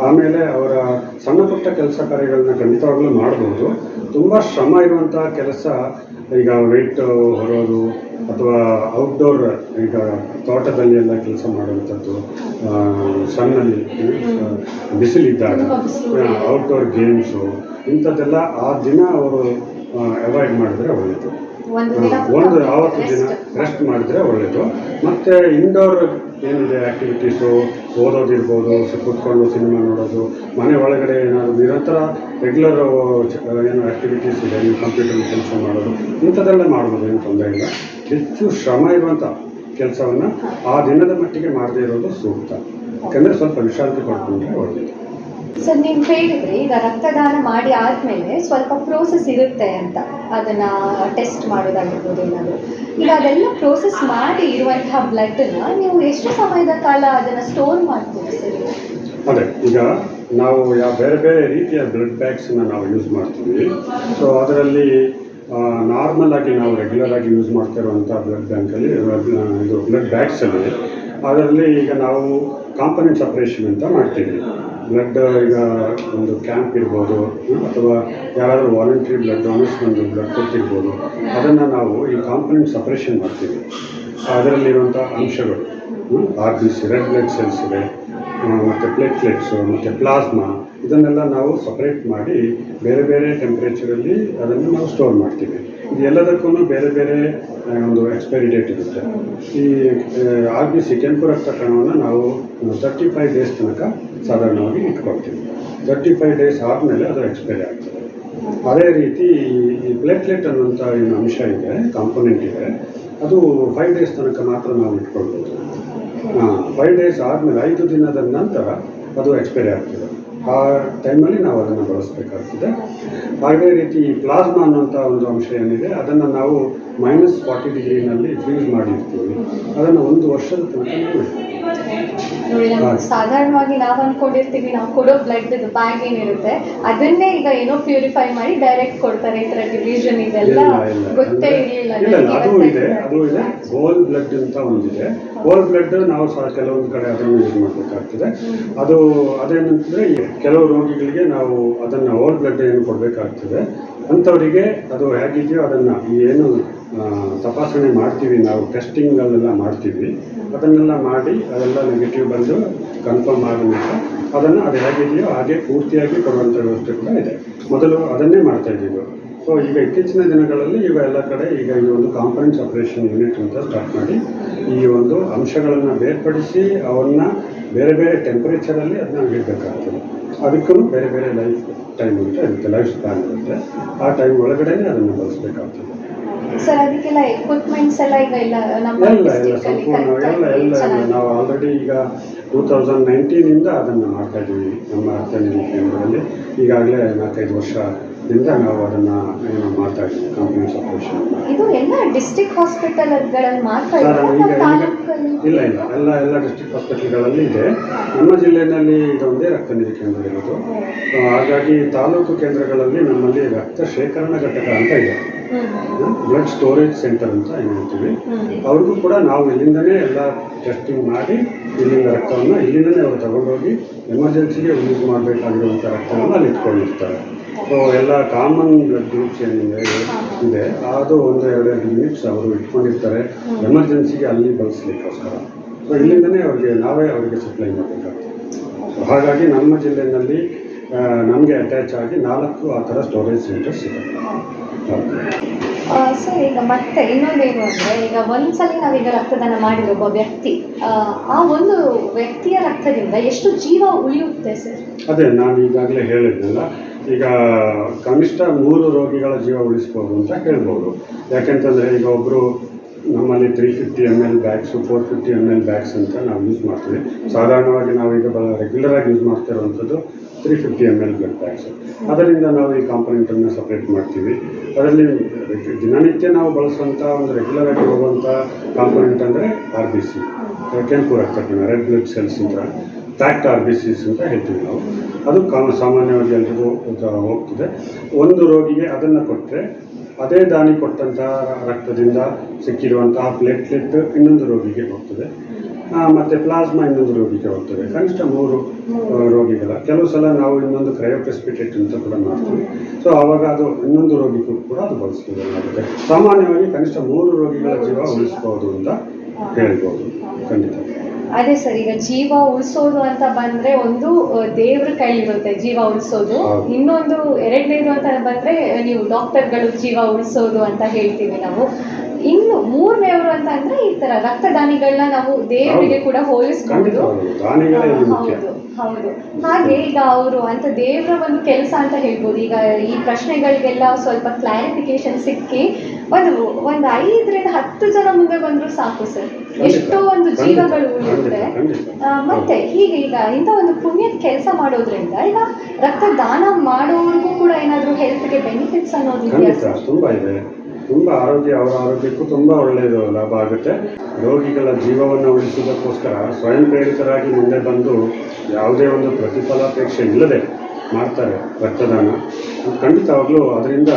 ಆಮೇಲೆ ಅವರ ಸಣ್ಣ ಪುಟ್ಟ ಕೆಲಸ ಕಾರ್ಯಗಳನ್ನ ಖಂಡಿತವಾಗ್ಲೂ ಮಾಡ್ಬೋದು. ತುಂಬಾ ಶ್ರಮ ಇರುವಂತಹ ಕೆಲಸ ಈಗ ವೆಯ್ಟ್ ಹೊರೋದು ಅಥವಾ ಔಟ್ಡೋರ್ ಈಗ ತೋಟದಲ್ಲಿ ಎಲ್ಲ ಕೆಲಸ ಮಾಡುವಂಥದ್ದು ಆ, ಸಣ್ಣಲ್ಲಿ ಬಿಸಿಲಿದ್ದಾಗ. ಔಟ್ಡೋರ್ ಗೇಮ್ಸು ಇಂಥದ್ದೆಲ್ಲ ಆ ದಿನ ಅವರು ಅವಾಯ್ಡ್ ಮಾಡಿದ್ರೆ ಒಳ್ಳೆಯದು ಒಂದು ಆವತ್ತು ದಿನ. ರೆಸ್ಟ್ ಮಾಡಿದ್ರೆ ಒಳ್ಳೆಯದು ಮತ್ತು ಇಂಡೋರ್ ಏನಿದೆ ಆ್ಯಕ್ಟಿವಿಟೀಸು ಓದೋದಿರ್ಬೋದು ಕೂತ್ಕೊಂಡು ಸಿನಿಮಾ ನೋಡೋದು ಮನೆ ಒಳಗಡೆ ಏನಾದರೂ ನಿರಂತರ ರೆಗ್ಯುಲರ್ ಏನು ಆಕ್ಟಿವಿಟೀಸ್ ಇದೆ ನೀವು ಕಂಪ್ಯೂಟರ್ ಕೆಲಸ ಮಾಡೋದು ಇಂಥದ್ದೆಲ್ಲ ಮಾಡ್ಬೋದು ಏನು ತೊಂದರೆ ಇಲ್ಲ. ಹೆಚ್ಚು ಶ್ರಮ ಇರುವಂಥ ಕೆಲಸವನ್ನು ಆ ದಿನದ ಮಟ್ಟಿಗೆ ಮಾಡದೇ ಇರೋದು ಸೂಕ್ತ. ಯಾಕಂದರೆ ಸ್ವಲ್ಪ ವಿಶ್ರಾಂತಿ ಪಡ್ಕೊಂಡ್ರೆ ಒಳ್ಳೆಯದು ಸರ್ ನೀವು ಹೇಳಿದ್ರಿ ಈಗ ರಕ್ತದಾನ ಮಾಡಿ ಆದ್ಮೇಲೆ ಸ್ವಲ್ಪ ಪ್ರೋಸೆಸ್ ಇರುತ್ತೆ ಅಂತ. ಅದನ್ನ ಟೆಸ್ಟ್ ಮಾಡೋದಾಗಿರ್ಬೋದು ಏನಾದರೂ. ಈಗ ಅದೆಲ್ಲ ಪ್ರೋಸೆಸ್ ಮಾಡಿ ಇರುವಂತಹ ಬ್ಲಡ್ನ ನೀವು ಎಷ್ಟು ಸಮಯದ ಕಾಲ ಅದನ್ನ ಸ್ಟೋರ್ ಮಾಡ್ತೀರಿ ಸರ್? ಅದೇ, ಈಗ ನಾವು ಯಾವ ಬೇರೆ ಬೇರೆ ರೀತಿಯ ಬ್ಲಡ್ ಬ್ಯಾಗ್ಸನ್ನು ನಾವು ಯೂಸ್ ಮಾಡ್ತೀವಿ. ಸೊ ಅದರಲ್ಲಿ ನಾರ್ಮಲ್ ಆಗಿ ನಾವು ರೆಗ್ಯುಲರ್ ಆಗಿ ಯೂಸ್ ಮಾಡ್ತಾ ಇರುವಂಥ ಬ್ಲಡ್ ಬ್ಯಾಂಕಲ್ಲಿ ಇದು ಬ್ಲಡ್ ಬ್ಯಾಗ್ಸಲ್ಲಿ ಅದರಲ್ಲಿ ಈಗ ನಾವು ಕಾಂಪನೆಂಟ್ ಸಪ್ರೇಷನ್ ಅಂತ ಮಾಡ್ತೀವಿ. ಬ್ಲಡ್ ಈಗ ಒಂದು ಕ್ಯಾಂಪ್ ಇರ್ಬೋದು, ಅಥವಾ ಯಾರಾದರೂ ವಾಲಂಟ್ರಿ ಬ್ಲಡ್ ಡೊನೇಟ್ಸ್ ಬಂದು ಬ್ಲಡ್ ಕೊಟ್ಟಿರ್ಬೋದು, ಅದನ್ನು ನಾವು ಈ ಕಾಂಪೊನೆಂಟ್ ಸಪ್ರೇಷನ್ ಮಾಡ್ತೀವಿ. ಅದರಲ್ಲಿರುವಂಥ ಅಂಶಗಳು R B C red blood cells ಇದೆ ಮತ್ತು ಪ್ಲೇಟ್ಲೆಟ್ಸು ಮತ್ತು ಪ್ಲಾಸ್ಮಾ ಇದನ್ನೆಲ್ಲ ನಾವು ಸಪ್ರೇಟ್ ಮಾಡಿ ಬೇರೆ ಬೇರೆ ಟೆಂಪ್ರೇಚರಲ್ಲಿ ಅದನ್ನು ನಾವು ಸ್ಟೋರ್ ಮಾಡ್ತೀವಿ. ಎಲ್ಲದಕ್ಕೂ ಬೇರೆ ಬೇರೆ ಒಂದು ಎಕ್ಸ್ಪೈರಿ ಡೇಟ್ ಇರುತ್ತೆ. ಈ ಆರ್ ಬಿ ಸಿ ಕೆಂಪು ರಕ್ತ ಕಣವನ್ನು ನಾವು ತರ್ಟಿ ಫೈವ್ ಡೇಸ್ ತನಕ ಸಾಧಾರಣವಾಗಿ ಇಟ್ಕೊಳ್ತೀವಿ. ತರ್ಟಿ ಫೈವ್ ಡೇಸ್ ಆದಮೇಲೆ ಅದು ಎಕ್ಸ್ಪೈರಿ ಆಗ್ತದೆ. ಅದೇ ರೀತಿ ಈ- ಪ್ಲೇಟ್ಲೆಟ್ ಅನ್ನೋಂಥ ಏನು ಅಂಶ ಇದೆ ಕಾಂಪೊನೆಂಟ್ ಇದೆ, ಅದು ಫೈವ್ ಡೇಸ್ ತನಕ ಮಾತ್ರ ನಾವು ಇಟ್ಕೊಳ್ಬೋದು. ಫೈವ್ ಡೇಸ್ ಆದಮೇಲೆ ಐದು ದಿನದ ನಂತರ ಅದು ಎಕ್ಸ್ಪೈರಿ ಆಗ್ತದೆ. ಆ ಟೈಮಲ್ಲಿ ನಾವು ಅದನ್ನು ಬಳಸಬೇಕಾಗ್ತದೆ. ಹಾಗೇ ರೀತಿ ಪ್ಲಾಸ್ಮಾ ಅನ್ನುವಂಥ ಒಂದು ಅಂಶ ಏನಿದೆ, ಅದನ್ನು ನಾವು ಮೈನಸ್ ಫಾರ್ಟಿ ಡಿಗ್ರಿನಲ್ಲಿ ಫ್ರೀಸ್ ಮಾಡಿರ್ತೀವಿ. ಅದನ್ನು ಒಂದು ವರ್ಷದ ತನಕ ನೋಡಿ ನಾವು ಹಾಗೆ. ಸಾಧಾರಣವಾಗಿ ನಾವು ಅನ್ಕೊಂಡಿರ್ತೀವಿ ನಾವು ಕೊಡೋ ಬ್ಲಡ್ ಬ್ಯಾಗ್ ಏನಿರುತ್ತೆ ಅದನ್ನೇ ಈಗ ಏನೋ ಪ್ಯೂರಿಫೈ ಮಾಡಿ ಡೈರೆಕ್ಟ್ ಕೊಡ್ತಾರೆ ಈ ತರ ಡಿವಿಷನ್ ಇದೆಲ್ಲ. ಗೊತ್ತೇ ಇರಲಿಲ್ಲ ಅದು ಇದೆ ಅದು ಇದೆ. ಹೋಲ್ ಬ್ಲಡ್ ಅಂತ ಒಂದಿದೆ. ಹೋಲ್ ಬ್ಲಡ್ ನಾವು ಸಹ ಕೆಲವೊಂದು ಕಡೆ ಅದನ್ನು ಯೂಸ್ ಮಾಡಬೇಕಾಗ್ತದೆ. ಅದು ಅದೇನಂತಂದ್ರೆ ಕೆಲವು ರೋಗಿಗಳಿಗೆ ನಾವು ಅದನ್ನ ಹೋಲ್ ಬ್ಲಡ್ ಏನು ಕೊಡಬೇಕಾಗ್ತದೆ. ಅಂಥವರಿಗೆ ಅದು ಹೇಗಿದೆಯೋ ಅದನ್ನು ಏನು ತಪಾಸಣೆ ಮಾಡ್ತೀವಿ, ನಾವು ಟೆಸ್ಟಿಂಗಲ್ಲೆಲ್ಲ ಮಾಡ್ತೀವಿ. ಅದನ್ನೆಲ್ಲ ಮಾಡಿ ಅದೆಲ್ಲ ನೆಗೆಟಿವ್ ಬಂದು ಕನ್ಫರ್ಮ್ ಆದ ನಂತರ ಅದನ್ನು ಅದು ಹೇಗಿದೆಯೋ ಹಾಗೆ ಪೂರ್ತಿಯಾಗಿ ಕೊಡುವಂಥ ವ್ಯವಸ್ಥೆ ಕೂಡ ಇದೆ. ಮೊದಲು ಅದನ್ನೇ ಮಾಡ್ತಾ ಇದ್ದೀವಿ. ಸೊ ಈಗ ಇತ್ತೀಚಿನ ದಿನಗಳಲ್ಲಿ ಈಗ ಎಲ್ಲ ಕಡೆ ಈಗ ಈ ಒಂದು ಕಾನ್ಫರೆನ್ಸ್ ಆಪರೇಷನ್ ಯೂನಿಟ್ ಅಂತ ಸ್ಟಾರ್ಟ್ ಮಾಡಿ ಈ ಒಂದು ಅಂಶಗಳನ್ನು ಬೇರ್ಪಡಿಸಿ ಅವನ್ನ ಬೇರೆ ಬೇರೆ ಟೆಂಪರೇಚರಲ್ಲಿ ಅದನ್ನ ಇಡಬೇಕಾಗ್ತದೆ. ಅದಕ್ಕೂ ಬೇರೆ ಬೇರೆ ಲೈಫ್ ಟೈಮ್ ಅಂತ ಇರುತ್ತೆ ಲೈಫ್ ಸ್ಪ್ಯಾನ್ ಇರುತ್ತೆ ಆ ಟೈಮ್ ಒಳಗಡೆನೆ ಅದನ್ನು ಬಳಸಬೇಕಾಗ್ತದೆ. ಸರ್ ಅದಕ್ಕೆಲ್ಲ ಎಕ್ವಿಪ್ಮೆಂಟ್ಸ್ ಎಲ್ಲ ಈಗ ಇಲ್ಲ ನಮ್ಮ ಎಲ್ಲ ಎಲ್ಲ ಅಲ್ಲಿ ಸಂಪೂರ್ಣ ಎಲ್ಲ ಎಲ್ಲ ಎಲ್ಲ. ನಾವು ಆಲ್ರೆಡಿ ಈಗ ಟೂ ತೌಸಂಡ್ ನೈನ್ಟೀನಿಂದ ಅದನ್ನು ಮಾಡ್ತಾ ಇದ್ದೀವಿ. ನಮ್ಮ ಹತ್ತನೇ ಕೇಂದ್ರದಲ್ಲಿ ಈಗಾಗಲೇ ನಾಲ್ಕೈದು ವರ್ಷದಿಂದ ನಾವು ಅದನ್ನು ಏನು ಮಾಡ್ತಾ ಇದ್ದೀವಿ ಕಂಪ್ನಿ ಸಪ್ರೇಷನ್ ಇದು ಎಲ್ಲ ಡಿಸ್ಟ್ರಿಕ್ಟ್ ಹಾಸ್ಪಿಟಲ್ಗಳಲ್ಲಿ ಇಲ್ಲ ಇಲ್ಲ. ಎಲ್ಲ ಎಲ್ಲ ಡಿಸ್ಟ್ರಿಕ್ಟ್ ಹಾಸ್ಪಿಟಲ್ಗಳಲ್ಲಿ ಇದೆ. ನಮ್ಮ ಜಿಲ್ಲೆಯಲ್ಲಿ ಇದೊಂದೇ ರಕ್ತ ನಿಧಿ ಕೇಂದ್ರ ಇರೋದು. ಹಾಗಾಗಿ ತಾಲೂಕು ಕೇಂದ್ರಗಳಲ್ಲಿ ನಮ್ಮಲ್ಲಿ ರಕ್ತ ಶೇಖರಣಾ ಘಟಕ ಅಂತ ಇದೆ. ಬ್ಲಡ್ ಸ್ಟೋರೇಜ್ ಸೆಂಟರ್ ಅಂತ ಏನು ಹೇಳ್ತೀವಿ. ಅವ್ರಿಗೂ ಕೂಡ ನಾವು ಇಲ್ಲಿಂದನೇ ಎಲ್ಲ ಟೆಸ್ಟಿಂಗ್ ಮಾಡಿ ಇಲ್ಲಿಂದ ರಕ್ತವನ್ನು ಇಲ್ಲಿಂದನೇ ಅವರು ತಗೊಂಡೋಗಿ ಎಮರ್ಜೆನ್ಸಿಗೆ ಯೂಸ್ ಮಾಡಬೇಕಾಗಿರುವಂಥ ರಕ್ತವನ್ನು ಅಲ್ಲಿ ಇಟ್ಕೊಂಡಿರ್ತಾರೆ. ಸೊ ಎಲ್ಲ ಕಾಮನ್ ಬ್ಲಡ್ ಗ್ರೂಪ್ಸ್ ಏನಿದೆ ಇದೆ. ಅದು ಒಂದು ಎರಡೆರಡು ಯೂನಿಟ್ಸ್ ಅವರು ಇಟ್ಕೊಂಡಿರ್ತಾರೆ. ಎಮರ್ಜೆನ್ಸಿಗೆ ಅಲ್ಲಿ ಬಳಸಲಿಕ್ಕೋಸ್ಕರ. ಸೊ ಇಲ್ಲಿಂದನೇ ಅವರಿಗೆ ನಾವೇ ಅವರಿಗೆ ಸಪ್ಲೈ ಮಾಡಬೇಕಾಗ್ತದೆ ಹಾಗಾಗಿ ನಮ್ಮ ಜಿಲ್ಲೆಯಲ್ಲಿ ನಮಗೆ ಅಟ್ಯಾಚ್ ಆಗಿ ನಾಲ್ಕು ಆ ಥರ ಸ್ಟೋರೇಜ್ ಸೆಂಟರ್ಸ್ ಇದೆ. ಸೊ ಸರ್ ಈಗ ಮತ್ತೆ ಇನ್ನೊಂದೇನು ಅಂದರೆ ಈಗ ಒಂದ್ಸಲ ನಾವೀಗ ರಕ್ತದಾನ ಮಾಡಿದ ಒಬ್ಬ ವ್ಯಕ್ತಿ ಆ ಒಂದು ವ್ಯಕ್ತಿಯ ರಕ್ತದಿಂದ ಎಷ್ಟು ಜೀವ ಉಳಿಯುತ್ತೆ ಸರ್? ಅದೇ ನಾನು ಈಗಾಗಲೇ ಹೇಳಿದ್ನಲ್ಲ ಈಗ ಕನಿಷ್ಠ ಮೂರು ರೋಗಿಗಳ ಜೀವ ಉಳಿಸ್ಬೋದು ಅಂತ ಹೇಳ್ಬೋದು. ಯಾಕೆಂತಂದರೆ ಈಗ ಒಬ್ಬರು ನಮ್ಮಲ್ಲಿ three fifty M L bags four fifty M L bags ಅಂತ ನಾವು ಯೂಸ್ ಮಾಡ್ತೀವಿ. ಸಾಧಾರಣವಾಗಿ ನಾವೀಗ ಬ ರೆಗ್ಯುಲರ್ ಆಗಿ ಯೂಸ್ ಮಾಡ್ತಾ ಇರುವಂಥದ್ದು three fifty M L blood bags ಅದರಿಂದ ನಾವು ಈ ಕಾಂಪೊನೆಂಟನ್ನು ಸಪ್ರೇಟ್ ಮಾಡ್ತೀವಿ. ಅದರಲ್ಲಿ ದಿನನಿತ್ಯ ನಾವು ಬಳಸುವಂಥ ಒಂದು ರೆಗ್ಯುಲರಾಗಿ ಹೋಗುವಂಥ ಕಾಂಪೊನೆಂಟ್ ಅಂದರೆ ಆರ್ ಬಿ ಸಿ ಕೆಂಪು ರಕ್ತ ರೆಡ್ ಬ್ಲಡ್ ಸೆಲ್ಸ್ ಅಂತ. ಪ್ಯಾಕ್ಟ್ ಆರ್ ಬಿ ಸಿಸ್ ಅಂತ ಹೇಳ್ತೀವಿ ನಾವು. ಅದು ಕಾಮ ಸಾಮಾನ್ಯವಾಗಿ ಎಲ್ರಿಗೂ ಹೋಗ್ತದೆ. ಒಂದು ರೋಗಿಗೆ ಅದನ್ನು ಕೊಟ್ಟರೆ ಅದೇ ದಾನಿ ಕೊಟ್ಟಂತಹ ರಕ್ತದಿಂದ ಸಿಕ್ಕಿರುವಂತಹ ಪ್ಲೇಟ್ಲೆಟ್ ಇನ್ನೊಂದು ರೋಗಿಗೆ ಹೋಗ್ತದೆ. ಮತ್ತು ಪ್ಲಾಸ್ಮಾ ಇನ್ನೊಂದು ರೋಗಿಗೆ ಹೋಗ್ತದೆ. ಕನಿಷ್ಠ ಮೂರು ರೋಗಿಗಳ. ಕೆಲವು ಸಲ ನಾವು ಇನ್ನೊಂದು ಕ್ರಯೋಪ್ರೆಸ್ಪಿಟೇಟ್ ಅಂತ ಕೂಡ ಮಾಡ್ತೀವಿ. ಸೊ ಆವಾಗ ಅದು ಇನ್ನೊಂದು ರೋಗಿಗೂ ಕೂಡ ಅದು ಬಳಸ್ತೀವಿ ಆಗುತ್ತೆ ಸಾಮಾನ್ಯವಾಗಿ ಕನಿಷ್ಠ ಮೂರು ರೋಗಿಗಳ ಜೀವ ಉಳಿಸ್ಬೋದು ಅಂತ ಹೇಳ್ಬೋದು. ಖಂಡಿತ. ಅದೇ ಸರ್ ಈಗ ಜೀವ ಉಳಿಸೋದು ಅಂತ ಬಂದ್ರೆ ಒಂದು ದೇವ್ರ ಕೈಲಿರುತ್ತೆ ಜೀವ ಉಳಿಸೋದು. ಇನ್ನೊಂದು ಎರಡನೇದು ಅಂತ ಬಂದ್ರೆ ನೀವು ಡಾಕ್ಟರ್ಗಳು ಜೀವ ಉಳಿಸೋದು ಅಂತ ಹೇಳ್ತೀವಿ ನಾವು. ಇನ್ನು ಮೂರನೇವರು ಅಂತ ಅಂದ್ರೆ ಈ ತರ ರಕ್ತದಾನಿಗಳನ್ನ ನಾವು ದೇವರಿಗೆ. ಕೂಡ ಮುಖ್ಯ. ಹೌದು ಹೌದು. ಹಾಗೆ ಈಗ ಅವರು ಅಂತ ದೇವರ ಒಂದು ಕೆಲಸ ಅಂತ ಹೇಳ್ಬೋದು. ಈಗ ಈ ಪ್ರಶ್ನೆಗಳಿಗೆಲ್ಲ ಸ್ವಲ್ಪ ಕ್ಲಾರಿಫಿಕೇಶನ್ ಸಿಕ್ಕಿ ಒಂದು ಒಂದು ಐದರಿಂದ ಹತ್ತು ಜನ ಮುಂದೆ ಬಂದ್ರು ಸಾಕು ಸರ್. ಎಷ್ಟೋ ಒಂದು ಜೀವಗಳು ಉಳಿಯುತ್ತೆ. ಮತ್ತೆ ಹೀಗೆ ಈಗ ಇಂಥ ಒಂದು ಪುಣ್ಯದ ಕೆಲಸ ಮಾಡೋದ್ರಿಂದ ಈಗ ರಕ್ತದಾನ ಮಾಡೋರ್ಗೂ ಕೂಡ ಏನಾದರೂ ಹೆಲ್ತ್ಗೆ ಬೆನಿಫಿಟ್ಸ್ ಅನ್ನೋದು ತುಂಬಾ ಇದೆ. ತುಂಬಾ ಆರೋಗ್ಯ ಅವರ ಆರೋಗ್ಯಕ್ಕೂ ತುಂಬಾ ಒಳ್ಳೆಯದು ಲಾಭ ಆಗುತ್ತೆ. ರೋಗಿಗಳ ಜೀವವನ್ನು ಉಳಿಸುವುದಕ್ಕೋಸ್ಕರ ಸ್ವಯಂ ಪ್ರೇರಿತರಾಗಿ ಮುಂದೆ ಬಂದು ಯಾವುದೇ ಒಂದು ಪ್ರತಿಫಲಾಪೇಕ್ಷೆ ಇಲ್ಲದೆ ಮಾಡ್ತಾರೆ ರಕ್ತದಾನ. ಖಂಡಿತವಾಗ್ಲೂ ಅದರಿಂದ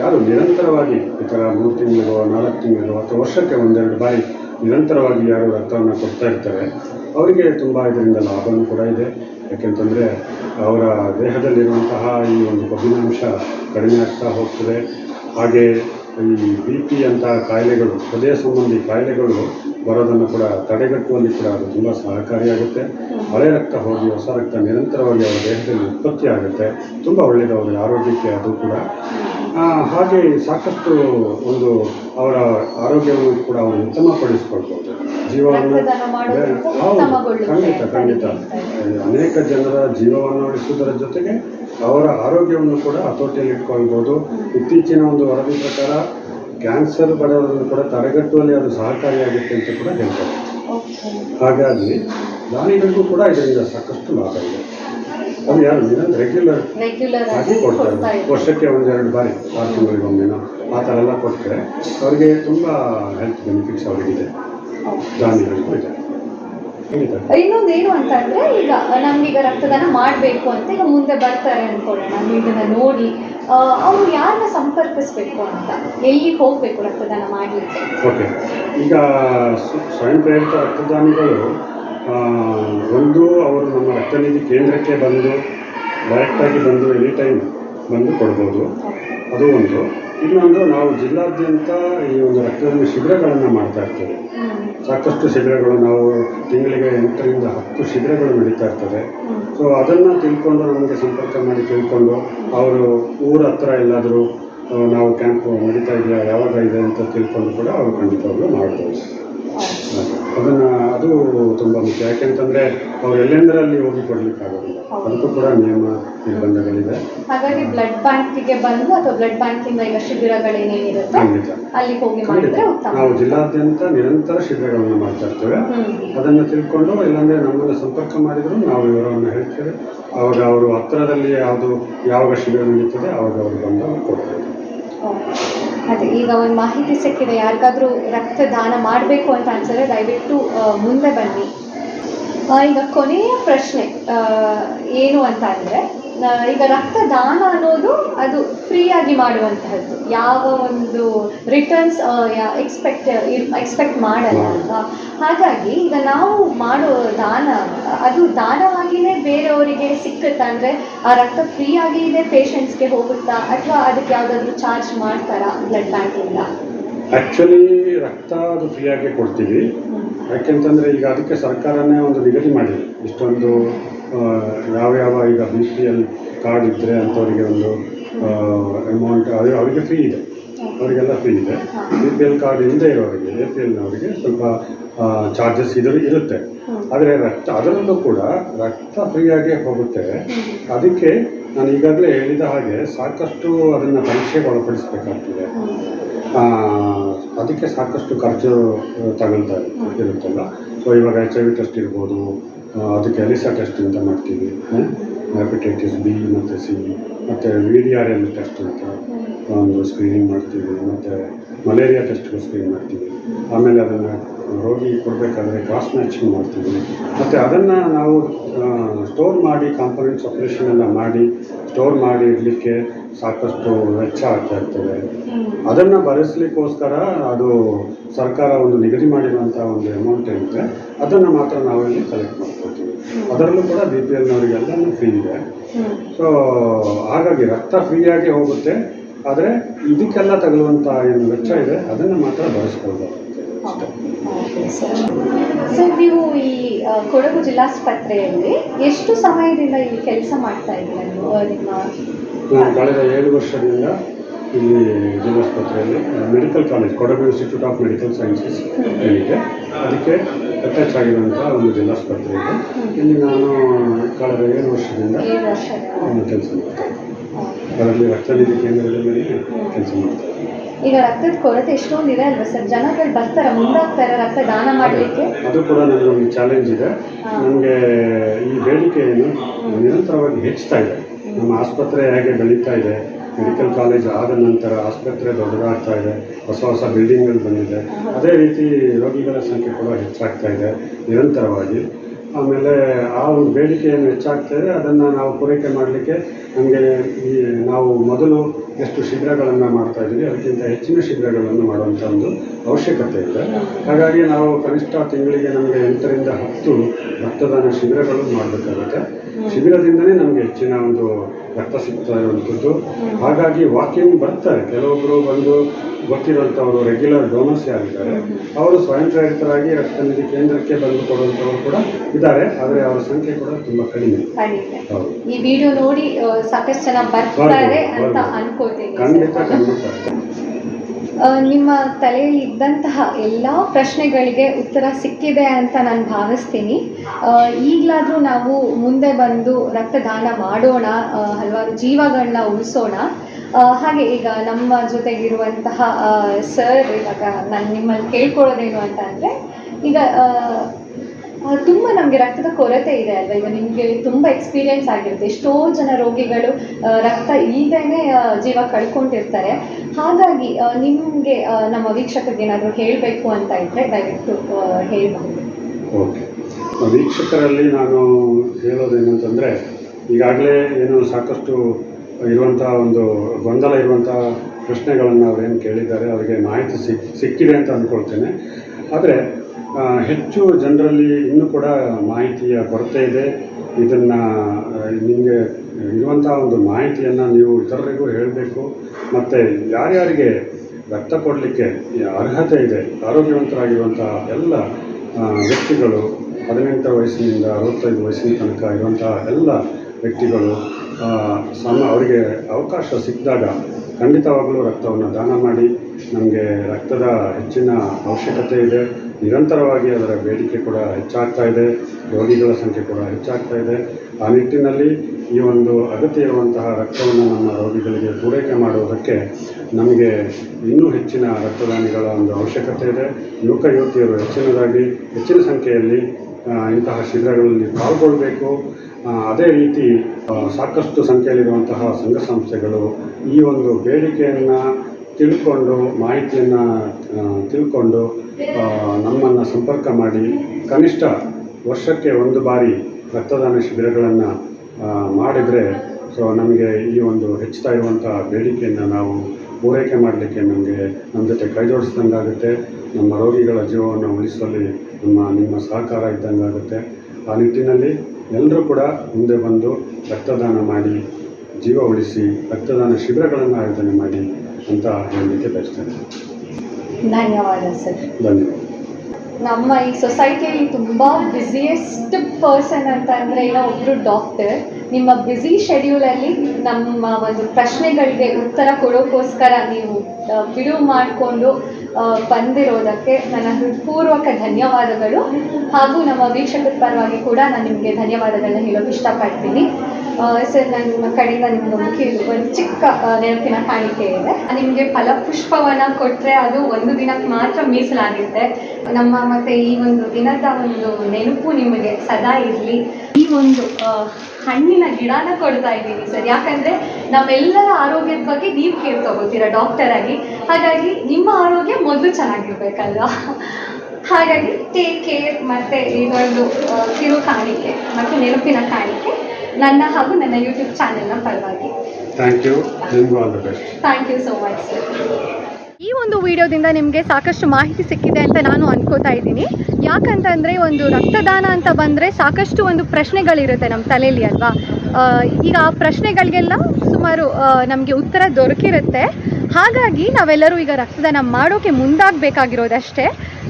ಯಾರು ನಿರಂತರವಾಗಿ ಈ ಥರ ಮೂರು ತಿಂಗಳು ನಾಲ್ಕು ತಿಂಗಳು ಅಥವಾ ವರ್ಷಕ್ಕೆ ಒಂದೆರಡು ಬಾರಿ ನಿರಂತರವಾಗಿ ಯಾರು ರಕ್ತವನ್ನು ಕೊಡ್ತಾ ಇರ್ತಾರೆ, ಅವರಿಗೆ ತುಂಬ ಇದರಿಂದ ಲಾಭವೂ ಕೂಡ ಇದೆ. ಯಾಕೆಂತಂದರೆ ಅವರ ದೇಹದಲ್ಲಿರುವಂತಹ ಈ ಒಂದು ಕೊಬ್ಬಿನಾಂಶ ಕಡಿಮೆ ಆಗ್ತಾ ಹೋಗ್ತದೆ. ಹಾಗೆ ಈ ಬಿ ಪಿ ಅಂತಹ ಕಾಯಿಲೆಗಳು, ಹೃದಯ ಸಂಬಂಧಿ ಕಾಯಿಲೆಗಳು ಬರೋದನ್ನು ಕೂಡ ತಡೆಗಟ್ಟುವಲ್ಲಿ ಕೂಡ ಅದು ತುಂಬ ಸಹಕಾರಿಯಾಗುತ್ತೆ. ಹಳೆ ರಕ್ತ ಹೋಗಿ ಹೊಸ ರಕ್ತ ನಿರಂತರವಾಗಿ ಅವರ ದೇಹದಲ್ಲಿ ಉತ್ಪತ್ತಿ ಆಗುತ್ತೆ. ತುಂಬ ಒಳ್ಳೆಯದು ಅವರ ಆರೋಗ್ಯಕ್ಕೆ ಅದು ಕೂಡ. ಹಾಗೆ ಸಾಕಷ್ಟು ಒಂದು ಅವರ ಆರೋಗ್ಯವನ್ನು ಕೂಡ ಅವರು ಉತ್ತಮಪಡಿಸ್ಕೊಳ್ಬೋದು ಜೀವವನ್ನು ಹೌದು, ಖಂಡಿತ ಖಂಡಿತ. ಅನೇಕ ಜನರ ಜೀವವನ್ನು ಉಳಿಸುವುದರ ಜೊತೆಗೆ ಅವರ ಆರೋಗ್ಯವನ್ನು ಕೂಡ ಹತೋಟಿಯಲ್ಲಿ ಇಟ್ಕೊಳ್ಬೋದು ಇತ್ತೀಚಿನ ಒಂದು ವರದಿ ಪ್ರಕಾರ ಕ್ಯಾನ್ಸರ್ ಬರೋದನ್ನು ಕೂಡ ತಡೆಗಟ್ಟುವಲ್ಲಿ ಅದು ಸಹಕಾರಿಯಾಗುತ್ತೆ ಅಂತ ಕೂಡ ಹೇಳ್ತಾರೆ. ಹಾಗಾಗಿ ದಾನಿಗಳಿಗೂ ಕೂಡ ಇದರಿಂದ ಸಾಕಷ್ಟು ಲಾಭ ಇದೆ. ಅದು ಯಾರು? ರೆಗ್ಯುಲರ್ ರೆಗ್ಯುಲರ್ ಆಗಿ ಕೊಡ್ತಾರೆ. ವರ್ಷಕ್ಕೆ ಒಂದೆರಡು ಬಾರಿ ಆರು ತಿಂಗಳಿಗೊಮ್ಮೆನೋ ಆ ಥರ ಎಲ್ಲ ಕೊಟ್ಟರೆ ಅವರಿಗೆ ತುಂಬ ಹೆಲ್ತ್ ಬೆನಿಫಿಟ್ಸ್ ಅವರಿಗಿದೆ. ದಾನಿಗಳಿಗೂ ಇದೆ. ಖಂಡಿತ ಇನ್ನೊಂದು ಏನು ಅಂತ ಅಂದ್ರೆ ಈಗ ನಮ್ಗೀಗ ರಕ್ತದಾನ ಮಾಡಬೇಕು ಅಂತ ಈಗ ಮುಂದೆ ಬರ್ತಾರೆ ಅನ್ಕೊಳ್ಳೋಣ ನೀವು ಇದನ್ನ ನೋಡಿ. ಅವರು ಯಾರನ್ನ ಸಂಪರ್ಕಿಸ್ಬೇಕು ಅಂತ ಎಲ್ಲಿ ಹೋಗ್ಬೇಕು ರಕ್ತದಾನ ಮಾಡ್ಲಿಕ್ಕೆ? ಓಕೆ. ಈಗ ಸ್ವ- ಸ್ವಯಂ ಪ್ರೇರಿತ ರಕ್ತದಾನಿಗಳು ಒಂದು ಅವರು ನಮ್ಮ ರಕ್ತನಿಧಿ ಕೇಂದ್ರಕ್ಕೆ ಬಂದು ಡೈರೆಕ್ಟಾಗಿ ಬಂದು ಎನಿ ಟೈಮ್ ಬಂದು ಕೊಡ್ಬೋದು. ಅದು ಒಂದು. ಇನ್ನೊಂದು ನಾವು ಜಿಲ್ಲಾದ್ಯಂತ ಈ ಒಂದು ರಕ್ತದಾನ ಶಿಬಿರಗಳನ್ನು ಮಾಡ್ತಾ ಇರ್ತೇವೆ. ಸಾಕಷ್ಟು ಶಿಬಿರಗಳು ನಾವು ತಿಂಗಳಿಗೆ ಎಂಟರಿಂದ ಹತ್ತು ಶಿಬಿರಗಳು ನಡೀತಾ ಇರ್ತದೆ. ಸೊ ಅದನ್ನು ತಿಳ್ಕೊಂಡು ನಮಗೆ ಸಂಪರ್ಕ ಮಾಡಿ ತಿಳ್ಕೊಂಡು ಅವರು ಊರ ಹತ್ರ ಎಲ್ಲಾದರೂ ನಾವು ಕ್ಯಾಂಪ್ ನಡೀತಾ ಇದೆಯಾ ಯಾವಾಗ ಇದೆ ಅಂತ ತಿಳ್ಕೊಂಡು ಕೂಡ ಅವರು ಖಂಡಿತವಾಗ್ಲೂ ಮಾಡ್ಬೋದು. ಅದನ್ನು ಅದು ತುಂಬ ಮುಖ್ಯ. ಯಾಕೆಂತಂದರೆ ಅವ್ರು ಎಲ್ಲೆಂದರಲ್ಲಿ ಹೋಗಿ ಕೊಡಲಿಕ್ಕಾಗೋದಿಲ್ಲ. ಅದಕ್ಕೂ ಕೂಡ ನಿಯಮ ನಿರ್ಬಂಧಗಳಿದೆ. ಹಾಗಾಗಿ ಬ್ಲಡ್ ಬ್ಯಾಂಕಿಗೆ ಬಂದು ಅಥವಾ ಬ್ಲಡ್ ಬ್ಯಾಂಕಿಂದ ಈಗ ಶಿಬಿರಗಳೇನೇನಿರುತ್ತೆ ಖಂಡಿತ. ಅಲ್ಲಿ ಹೋಗಿ ಮಾಡಿದ್ರೆ ಉತ್ತಮ. ನಾವು ಜಿಲ್ಲಾದ್ಯಂತ ನಿರಂತರ ಶಿಬಿರಗಳನ್ನು ಮಾಡ್ತಾ ಇರ್ತೇವೆ. ಅದನ್ನು ತಿಳ್ಕೊಂಡು ಇಲ್ಲಾಂದರೆ ನಮ್ಮನ್ನು ಸಂಪರ್ಕ ಮಾಡಿದ್ರು ನಾವು ವಿವರವನ್ನು ಹೇಳ್ತೇವೆ. ಅವಾಗ ಅವರು ಹತ್ತಿರದಲ್ಲಿ ಯಾವುದು ಯಾವಾಗ ಶಿಬಿರ ನಡೀತದೆ ಆವಾಗ ಅವರು ಬಂದು ಓಕೆ. ಅದೇ, ಈಗ ಒಂದು ಮಾಹಿತಿ ಸಿಕ್ಕಿದೆ, ಯಾರಿಗಾದರೂ ರಕ್ತದಾನ ಮಾಡಬೇಕು ಅಂತ ಅನ್ಸಿದ್ರೆ ದಯವಿಟ್ಟು ಮುಂದೆ ಬನ್ನಿ. ಈಗ ಕೊನೆಯ ಪ್ರಶ್ನೆ ಏನು ಅಂತ ಅಂದರೆ ಈಗ ರಕ್ತದಾನ ಅನ್ನೋದು ಅದು ಫ್ರೀಯಾಗಿ ಮಾಡುವಂತಹದ್ದು. ಯಾವ ಒಂದು ರಿಟರ್ನ್ಸ್ ಎಕ್ಸ್ಪೆಕ್ಟ್ ಎಕ್ಸ್ಪೆಕ್ಟ್ ಮಾಡಲ್ಲ ಅಲ್ವಾ? ಹಾಗಾಗಿ ಈಗ ನಾವು ಮಾಡೋ ದಾನ, ಅದು ದಾನವಾಗಿಯೇ ಬೇರೆಯವರಿಗೆ ಸಿಕ್ಕುತ್ತಾ ಅಂದರೆ ಆ ರಕ್ತ ಫ್ರೀಯಾಗಿ ಇದೆ ಪೇಷಂಟ್ಸ್ಗೆ ಹೋಗುತ್ತಾ ಅಥವಾ ಅದಕ್ಕೆ ಯಾವುದಾದ್ರೂ ಚಾರ್ಜ್ ಮಾಡ್ತಾರಾ ಬ್ಲಡ್ ಬ್ಯಾಂಕಿಂದ ಆ್ಯಕ್ಚುಲಿ ರಕ್ತ ಅದು ಫ್ರೀಯಾಗಿ ಕೊಡ್ತೀವಿ. ಯಾಕೆಂತಂದರೆ ಈಗ ಅದಕ್ಕೆ ಸರ್ಕಾರನೇ ಒಂದು ನಿಗದಿ ಮಾಡಿದೆ. ಇಷ್ಟೊಂದು ಯಾವ್ಯಾವ ಈಗ ಬಿ ಪಿ ಎಲ್ ಕಾರ್ಡ್ ಇದ್ದರೆ ಅಂಥವರಿಗೆ ಒಂದು ಅಮೌಂಟ್ ಅದು ಅವರಿಗೆ ಫ್ರೀ ಇದೆ. ಅವರಿಗೆಲ್ಲ ಫ್ರೀ ಇದೆ. ಬಿ ಪಿ ಎಲ್ ಕಾರ್ಡ್ ಇಲ್ಲದೆ ಇರೋರಿಗೆ ಎ ಪಿ ಎಲ್ನವರಿಗೆ ಸ್ವಲ್ಪ ಚಾರ್ಜಸ್ ಇದು ಇರುತ್ತೆ. ಆದರೆ ರಕ್ತ, ಅದರಲ್ಲೂ ಕೂಡ ರಕ್ತ ಫ್ರೀಯಾಗಿ ಹೋಗುತ್ತೆ. ಅದಕ್ಕೆ ನಾನು ಈಗಾಗಲೇ ಹೇಳಿದ ಹಾಗೆ ಸಾಕಷ್ಟು ಅದನ್ನು ಪರೀಕ್ಷೆಗೆ ಒಳಪಡಿಸಬೇಕಾಗ್ತದೆ. ಅದಕ್ಕೆ ಸಾಕಷ್ಟು ಖರ್ಚು ತಗೊಳ್ತಾ ಇರುತ್ತೆ ಇರುತ್ತಲ್ಲ. ಸೊ ಇವಾಗ ಎಚ್ ಐ ವಿ ಟೆಸ್ಟ್ ಇರ್ಬೋದು ಅದಕ್ಕೆ ಎಲಿಸಾ ಟೆಸ್ಟ್ ಅಂತ ಮಾಡ್ತೀವಿ ಹೆಪಟೈಟಿಸ್ ಬಿ ಮತ್ತು ಸಿ ಮತ್ತು V D R L test ಅಂತ ಒಂದು ಸ್ಕ್ರೀನಿಂಗ್ ಮಾಡ್ತೀವಿ, ಮತ್ತು ಮಲೇರಿಯಾ ಟೆಸ್ಟ್ಗೂ ಸ್ಕ್ರೀನ್ ಮಾಡ್ತೀವಿ. ಆಮೇಲೆ ಅದನ್ನು ರೋಗಿ ಕೊಡಬೇಕಾದ್ರೆ ಕ್ರಾಸ್ ಮ್ಯಾಚಿಂಗ್ ಮಾಡ್ತೀವಿ. ಮತ್ತು ಅದನ್ನು ನಾವು ಸ್ಟೋರ್ ಮಾಡಿ ಕಾಂಪೊನೆಂಟ್ಸ್ ಆಪ್ರೇಷನ್ ಎಲ್ಲ ಮಾಡಿ ಸ್ಟೋರ್ ಮಾಡಿ ಇಡಲಿಕ್ಕೆ ಸಾಕಷ್ಟು ವೆಚ್ಚ ಆಗ್ತಾ ಇರ್ತದೆ. ಅದನ್ನು ಭರಿಸಲಿಕ್ಕೋಸ್ಕರ ಅದು ಸರ್ಕಾರ ಒಂದು ನಿಗದಿ ಮಾಡಿರುವಂಥ ಒಂದು ಅಮೌಂಟ್ ಏನಿದೆ ಅದನ್ನು ಮಾತ್ರ ನಾವಿಲ್ಲಿ ಕಲೆಕ್ಟ್ ಮಾಡ್ಕೊಳ್ತೀವಿ ಅದರಲ್ಲೂ ಕೂಡ ಬಿ ಪಿ ಎಲ್ನವರಿಗೆಲ್ಲನೂ ಫ್ರೀ ಇದೆ. ಸೊ ಹಾಗಾಗಿ ರಕ್ತ ಫ್ರೀಯಾಗಿ ಹೋಗುತ್ತೆ. ಆದರೆ ಇದಕ್ಕೆಲ್ಲ ತಗಲುವಂಥ ಏನು ವೆಚ್ಚ ಇದೆ ಅದನ್ನು ಮಾತ್ರ ಭರಿಸ್ಕೊಳ್ಬೇಕು ಅಷ್ಟೇ ಸರ್. ನೀವು ಈ ಕೊಡಗು ಜಿಲ್ಲಾಸ್ಪತ್ರೆಯಲ್ಲಿ ಎಷ್ಟು ಸಮಯದಿಂದ ಈ ಕೆಲಸ ಮಾಡ್ತಾ ಇದ್ದೀರಾ ನಿಮ್ಮ ನಾನು ಕಳೆದ ಏಳು ವರ್ಷದಿಂದ ಇಲ್ಲಿ ಜಿಲ್ಲಾಸ್ಪತ್ರೆಯಲ್ಲಿ medical college Kodagu institute of medical sciences ಏನಿದೆ ಅದಕ್ಕೆ ಅಟ್ಯಾಚ್ ಆಗಿರುವಂಥ ಒಂದು ಜಿಲ್ಲಾಸ್ಪತ್ರೆ ಇದೆ. ಇಲ್ಲಿ ನಾನು ಕಳೆದ ಏಳು ವರ್ಷದಿಂದ ಒಂದು ಕೆಲಸ ಮಾಡ್ತಾ ಇದ್ದೀನಿ ಅದರಲ್ಲಿ ರಕ್ತನಿಧಿ ಕೇಂದ್ರದಲ್ಲಿ ಕೆಲಸ ಮಾಡ್ತಾ ಇದ್ದೀನಿ ಈಗ ರಕ್ತದ ಕೊರತೆ ಎಷ್ಟೊಂದು ಇದೆ ಅಲ್ವಾ ಸರ್? ಜನಗಳು ಬರ್ತಾರೆ ಮುಂದಾಗ್ತಾರೆ ರಕ್ತ ದಾನ ಮಾಡಲಿಕ್ಕೆ? ಅದು ಕೂಡ ನನಗೆ ಒಂದು ಚಾಲೆಂಜ್ ಇದೆ. ನನಗೆ ಈ ಬೇಡಿಕೆಯನ್ನು ನಿರಂತರವಾಗಿ ಹೆಚ್ಚುತ್ತಾ ಇದೆ. ನಮ್ಮ ಆಸ್ಪತ್ರೆ ಹೇಗೆ ಬೆಳೀತಾ ಇದೆ ಮೆಡಿಕಲ್ ಕಾಲೇಜ್ ಆದ ನಂತರ ಆಸ್ಪತ್ರೆ ದೊಡ್ಡದಾಗ್ತಾ ಇದೆ, ಹೊಸ ಹೊಸ ಬಿಲ್ಡಿಂಗ್ಗಳು ಬಂದಿದೆ. ಅದೇ ರೀತಿ ರೋಗಿಗಳ ಸಂಖ್ಯೆ ಕೂಡ ಹೆಚ್ಚಾಗ್ತಾ ಇದೆ, ನಿರಂತರವಾಗಿ. ಆಮೇಲೆ ಆ ಒಂದು ಬೇಡಿಕೆ ಏನು ಹೆಚ್ಚಾಗ್ತದೆ ಅದನ್ನು ನಾವು ಪೂರೈಕೆ ಮಾಡಲಿಕ್ಕೆ ನಮಗೆ ಈ ನಾವು ಮೊದಲು ಎಷ್ಟು ಶಿಬಿರಗಳನ್ನು ಮಾಡ್ತಾ ಇದ್ದೀವಿ, ಅದಕ್ಕಿಂತ ಹೆಚ್ಚಿನ ಶಿಬಿರಗಳನ್ನು ಮಾಡುವಂಥ ಒಂದು ಅವಶ್ಯಕತೆ ಇದೆ. ಹಾಗಾಗಿ ನಾವು ಕನಿಷ್ಠ ತಿಂಗಳಿಗೆ ನಮಗೆ ಎಂಟರಿಂದ ಹತ್ತು ರಕ್ತದಾನ ಶಿಬಿರಗಳು ಮಾಡಬೇಕಾಗುತ್ತೆ. ಶಿಬಿರದಿಂದಲೇ ನಮಗೆ ಹೆಚ್ಚಿನ ಒಂದು ರಕ್ತ ಸಿಗ್ತಾ ಇರುವಂಥದ್ದು. ಹಾಗಾಗಿ ವಾಕಿಂಗ್ ಬರ್ತಾರೆ ಕೆಲವೊಬ್ಬರು ಬಂದು ಗೊತ್ತಿರುವಂಥವರು ರೆಗ್ಯುಲರ್ ಡೋನರ್ಸ್ ಆಗಿದ್ದಾರೆ ಅವರು ಸ್ವಯಂ ಪ್ರೇರಿತರಾಗಿ ರಕ್ತ ನಿಧಿ ಕೇಂದ್ರಕ್ಕೆ ಬಂದು ಕೊಡುವಂಥವರು ಕೂಡ ಇದ್ದಾರೆ. ಆದರೆ ಅವರ ಸಂಖ್ಯೆ ಕೂಡ ತುಂಬ ಕಡಿಮೆ. ಖಂಡಿತ ಈ ವಿಡಿಯೋ ನೋಡಿ ಸಾಕಷ್ಟು ಜನ ಬರ್ತಾರೆ ಅಂತ. ಅನ್ಕೋತೀನಿ. ಖಂಡಿತ ಖಂಡಿತ. ನಿಮ್ಮ ತಲೆಯಲ್ಲಿ ಇದ್ದಂತಹ ಎಲ್ಲ ಪ್ರಶ್ನೆಗಳಿಗೆ ಉತ್ತರ ಸಿಕ್ಕಿದೆ ಅಂತ ನಾನು ಭಾವಿಸ್ತೀನಿ. ಈಗಲಾದರೂ ನಾವು ಮುಂದೆ ಬಂದು ರಕ್ತದಾನ ಮಾಡೋಣ ಹಲವಾರು ಜೀವಗಳನ್ನ ಉಳಿಸೋಣ. ಹಾಗೆ ಈಗ ನಮ್ಮ ಜೊತೆಗಿರುವಂತಹ ಸರ್ ಇವಾಗ ನಾನು ನಿಮ್ಮಲ್ಲಿ ಕೇಳ್ಕೊಳ್ಳೋದೇನು ಅಂತ ಅಂದರೆ, ಈಗ ತುಂಬ ನಮಗೆ ರಕ್ತದ ಕೊರತೆ ಇದೆ ಅಲ್ವಾ? ಇವಾಗ ನಿಮಗೆ ತುಂಬ ಎಕ್ಸ್ಪೀರಿಯನ್ಸ್ ಆಗಿರುತ್ತೆ. ಎಷ್ಟೋ ಜನ ರೋಗಿಗಳು ರಕ್ತ ಇಲ್ಲದೇ ಜೀವ ಕಳ್ಕೊಂಡಿರ್ತಾರೆ. ಹಾಗಾಗಿ ನಿಮಗೆ ನಮ್ಮ ವೀಕ್ಷಕರಿಗೆ ಏನಾದರೂ ಹೇಳಬೇಕು ಅಂತ ಇದ್ದರೆ ದಯವಿಟ್ಟು ಹೇಳಬಹುದು ಓಕೆ. ವೀಕ್ಷಕರಲ್ಲಿ ನಾನು ಹೇಳೋದೇನಂತಂದರೆ, ಈಗಾಗಲೇ ಏನು ಸಾಕಷ್ಟು ಇರುವಂಥ ಒಂದು ಗೊಂದಲ ಇರುವಂಥ ಪ್ರಶ್ನೆಗಳನ್ನು ಅವರೇನು ಕೇಳಿದ್ದಾರೆ, ಅವರಿಗೆ ಮಾಹಿತಿ ಸಿಕ್, ಸಿಕ್ಕಿದೆ ಅಂತ ಅಂದ್ಕೊಳ್ತೇನೆ. ಆದರೆ ಹೆಚ್ಚು ಜನರಲ್ಲಿ ಇನ್ನೂ ಕೂಡ ಮಾಹಿತಿಯ ಕೊರತೆ ಇದೆ. ಇದನ್ನು ನಿಮಗೆ ಇರುವಂಥ ಒಂದು ಮಾಹಿತಿಯನ್ನು ನೀವು ಇತರರಿಗೂ ಹೇಳಬೇಕು. ಮತ್ತು ಯಾರ್ಯಾರಿಗೆ ರಕ್ತ ಕೊಡಲಿಕ್ಕೆ ಅರ್ಹತೆ ಇದೆ ಆರೋಗ್ಯವಂತರಾಗಿರುವಂತಹ ಎಲ್ಲ ವ್ಯಕ್ತಿಗಳು ಹದಿನೆಂಟು ವಯಸ್ಸಿನಿಂದ ಅರವತ್ತೈದು ವಯಸ್ಸಿನ ತನಕ ಇರುವಂತಹ ಎಲ್ಲ ವ್ಯಕ್ತಿಗಳು ಸಮ, ಅವರಿಗೆ ಅವಕಾಶ ಸಿಕ್ಕಿದಾಗ ಖಂಡಿತವಾಗಲೂ ರಕ್ತವನ್ನು ದಾನ ಮಾಡಿ, ನಮಗೆ ರಕ್ತದ ಹೆಚ್ಚಿನ ಅವಶ್ಯಕತೆ ಇದೆ. ನಿರಂತರವಾಗಿ ಅದರ ಬೇಡಿಕೆ ಕೂಡ ಹೆಚ್ಚಾಗ್ತಾ ಇದೆ, ರೋಗಿಗಳ ಸಂಖ್ಯೆ ಕೂಡ ಹೆಚ್ಚಾಗ್ತಾ ಇದೆ. ಆ ನಿಟ್ಟಿನಲ್ಲಿ ಈ ಒಂದು ಅಗತ್ಯ ಇರುವಂತಹ ರಕ್ತವನ್ನು ನಮ್ಮ ರೋಗಿಗಳಿಗೆ ಪೂರೈಕೆ ಮಾಡುವುದಕ್ಕೆ ನಮಗೆ ಇನ್ನೂ ಹೆಚ್ಚಿನ ರಕ್ತದಾನಿಗಳ ಒಂದು ಅವಶ್ಯಕತೆ ಇದೆ. ಯುವಕ, ಯುವತಿಯರು ಹೆಚ್ಚಿನದಾಗಿ, ಹೆಚ್ಚಿನ ಸಂಖ್ಯೆಯಲ್ಲಿ ಇಂತಹ ಶಿಬಿರಗಳಲ್ಲಿ ಪಾಲ್ಗೊಳ್ಳಬೇಕು ಅದೇ ರೀತಿ ಸಾಕಷ್ಟು ಸಂಖ್ಯೆಯಲ್ಲಿರುವಂತಹ ಸಂಘ ಸಂಸ್ಥೆಗಳು ಈ ಒಂದು ಬೇಡಿಕೆಯನ್ನು ತಿಳ್ಕೊಂಡು, ಮಾಹಿತಿಯನ್ನು ತಿಳ್ಕೊಂಡು ನಮ್ಮನ್ನು ಸಂಪರ್ಕ ಮಾಡಿ, ಕನಿಷ್ಠ ವರ್ಷಕ್ಕೆ ಒಂದು ಬಾರಿ ರಕ್ತದಾನ ಶಿಬಿರಗಳನ್ನು ಮಾಡಿದರೆ, ಸೊ, ನಮಗೆ ಈ ಒಂದು ಹೆಚ್ಚುತ್ತಾ ಇರುವಂಥ ಬೇಡಿಕೆಯನ್ನು ನಾವು ಪೂರೈಕೆ ಮಾಡಲಿಕ್ಕೆ ನಮಗೆ ನಮ್ಮ ಜೊತೆ ಕೈ ಜೋಡಿಸ್ದಂಗಾಗುತ್ತೆ ನಮ್ಮ ರೋಗಿಗಳ ಜೀವವನ್ನು ಉಳಿಸುವಲ್ಲಿ ನಮ್ಮ, ನಿಮ್ಮ ಸಹಕಾರ ಇದ್ದಂಗಾಗುತ್ತೆ ಆ ನಿಟ್ಟಿನಲ್ಲಿ ಎಲ್ಲರೂ ಕೂಡ ಮುಂದೆ ಬಂದು ರಕ್ತದಾನ ಮಾಡಿ, ಜೀವ ಉಳಿಸಿ, ರಕ್ತದಾನ ಶಿಬಿರಗಳನ್ನು ಆಯೋಜನೆ ಮಾಡಿ ಅಂತ ಹೇಳಲಿಕ್ಕೆ ಬಯಸ್ತೇನೆ ಧನ್ಯವಾದ ಸರ್. ಧನ್ಯವಾದ. ನಮ್ಮ ಈ ಸೊಸೈಟಿಯಲ್ಲಿ ತುಂಬ ಬ್ಯುಸಿಯೆಸ್ಟ್ ಪರ್ಸನ್ ಅಂತ ಅಂದರೆ ಏನೋ ಒಬ್ಬರು ಡಾಕ್ಟರ್ ನಿಮ್ಮ ಬ್ಯುಸಿ ಶೆಡ್ಯೂಲಲ್ಲಿ ನಮ್ಮ ಒಂದು ಪ್ರಶ್ನೆಗಳಿಗೆ ಉತ್ತರ ಕೊಡೋಕ್ಕೋಸ್ಕರ ನೀವು ಬಿಡುವು ಮಾಡಿಕೊಂಡು ಬಂದಿರೋದಕ್ಕೆ ನನ್ನ ಹೃತ್ಪೂರ್ವಕ ಧನ್ಯವಾದಗಳು. ಹಾಗೂ ನಮ್ಮ ವೀಕ್ಷಕರ ಪರವಾಗಿ ಕೂಡ ನಾನು ನಿಮಗೆ ಧನ್ಯವಾದಗಳನ್ನ ಹೇಳೋಕೆ ಇಷ್ಟಪಡ್ತೀನಿ. ಸರ್ ನನ್ನ ಕಡೆಯಿಂದ ನಿಮ್ಗೆ ಮುಖ್ಯ ಒಂದು ಚಿಕ್ಕ ನೆನಪಿನ ಕಾಣಿಕೆ ಇದೆ. ನಿಮಗೆ ಫಲಪುಷ್ಪವನ್ನ ಕೊಟ್ಟರೆ ಅದು ಒಂದು ದಿನಕ್ಕೆ ಮಾತ್ರ ಮೀಸಲಾಗುತ್ತೆ. ನಮ್ಮ ಮತ್ತೆ ಈ ಒಂದು ದಿನದ ಒಂದು ನೆನಪು ನಿಮಗೆ ಸದಾ ಇರಲಿ. ಈ ಒಂದು ಹಣ್ಣಿನ ಗಿಡನ ಕೊಡ್ತಾ ಇದ್ದೀನಿ ಸರ್. ಯಾಕಂದರೆ ನಮ್ಮೆಲ್ಲರ ಆರೋಗ್ಯದ ಬಗ್ಗೆ ನೀವು ಕೇರ್ ತಗೋತೀರಾ ಡಾಕ್ಟರ್ ಆಗಿ. ಹಾಗಾಗಿ ನಿಮ್ಮ ಆರೋಗ್ಯ ಮೊದಲು ಚೆನ್ನಾಗಿರ್ಬೇಕಲ್ವಾ? ಹಾಗಾಗಿ ಟೇಕ್ ಕೇರ್ ಮತ್ತು ಇದೊಂದು ಕಿರು ಕಾಣಿಕೆ, ಮತ್ತು ನೆನಪಿನ ಕಾಣಿಕೆ ನನ್ನ ಹಾಗೂ ನನ್ನ ಯೂಟ್ಯೂಬ್ ಚಾನೆಲ್ನ ಪರವಾಗಿ. ಥ್ಯಾಂಕ್ ಯು ನಿಮಗೂ all the best thank you so much sir ಈ ಒಂದು ವಿಡಿಯೋದಿಂದ ನಿಮಗೆ ಸಾಕಷ್ಟು ಮಾಹಿತಿ ಸಿಕ್ಕಿದೆ ಅಂತ ನಾನು ಅನ್ಕೋತಾ ಇದ್ದೀನಿ. ಯಾಕಂತಂದರೆ ಒಂದು ರಕ್ತದಾನ ಅಂತ ಬಂದರೆ ಸಾಕಷ್ಟು ಒಂದು ಪ್ರಶ್ನೆಗಳಿರುತ್ತೆ ನಮ್ಮ ತಲೆಯಲ್ಲಿ ಅಲ್ವಾ? ಈಗ ಆ ಪ್ರಶ್ನೆಗಳಿಗೆಲ್ಲ ಸುಮಾರು ನಮಗೆ ಉತ್ತರ ದೊರಕಿರುತ್ತೆ. ಹಾಗಾಗಿ ನಾವೆಲ್ಲರೂ ಈಗ ರಕ್ತದಾನ ಮಾಡೋಕೆ ಮುಂದಾಗಬೇಕಾಗಿರೋದಷ್ಟೇ.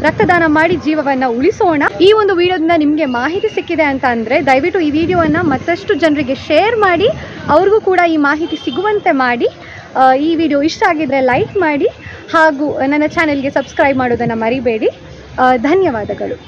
ರಕ್ತದಾನ ಮಾಡಿ ಜೀವವನ್ನು ಉಳಿಸೋಣ. ಈ ಒಂದು ವಿಡಿಯೋದಿಂದ ನಿಮಗೆ ಮಾಹಿತಿ ಸಿಕ್ಕಿದೆ ಅಂತ ಅಂದರೆ ದಯವಿಟ್ಟು ಈ ವಿಡಿಯೋವನ್ನು ಮತ್ತಷ್ಟು ಜನರಿಗೆ ಶೇರ್ ಮಾಡಿ, ಅವ್ರಿಗೂ ಕೂಡ ಈ ಮಾಹಿತಿ ಸಿಗುವಂತೆ ಮಾಡಿ. ಈ ವಿಡಿಯೋ ಇಷ್ಟ ಆಗಿದ್ರೆ ಲೈಕ್ ಮಾಡಿ ಹಾಗೂ ನನ್ನ ಚಾನೆಲ್ಗೆ ಸಬ್ಸ್ಕ್ರೈಬ್ ಮಾಡೋದನ್ನು ಮರಿಬೇಡಿ. ಧನ್ಯವಾದಗಳು.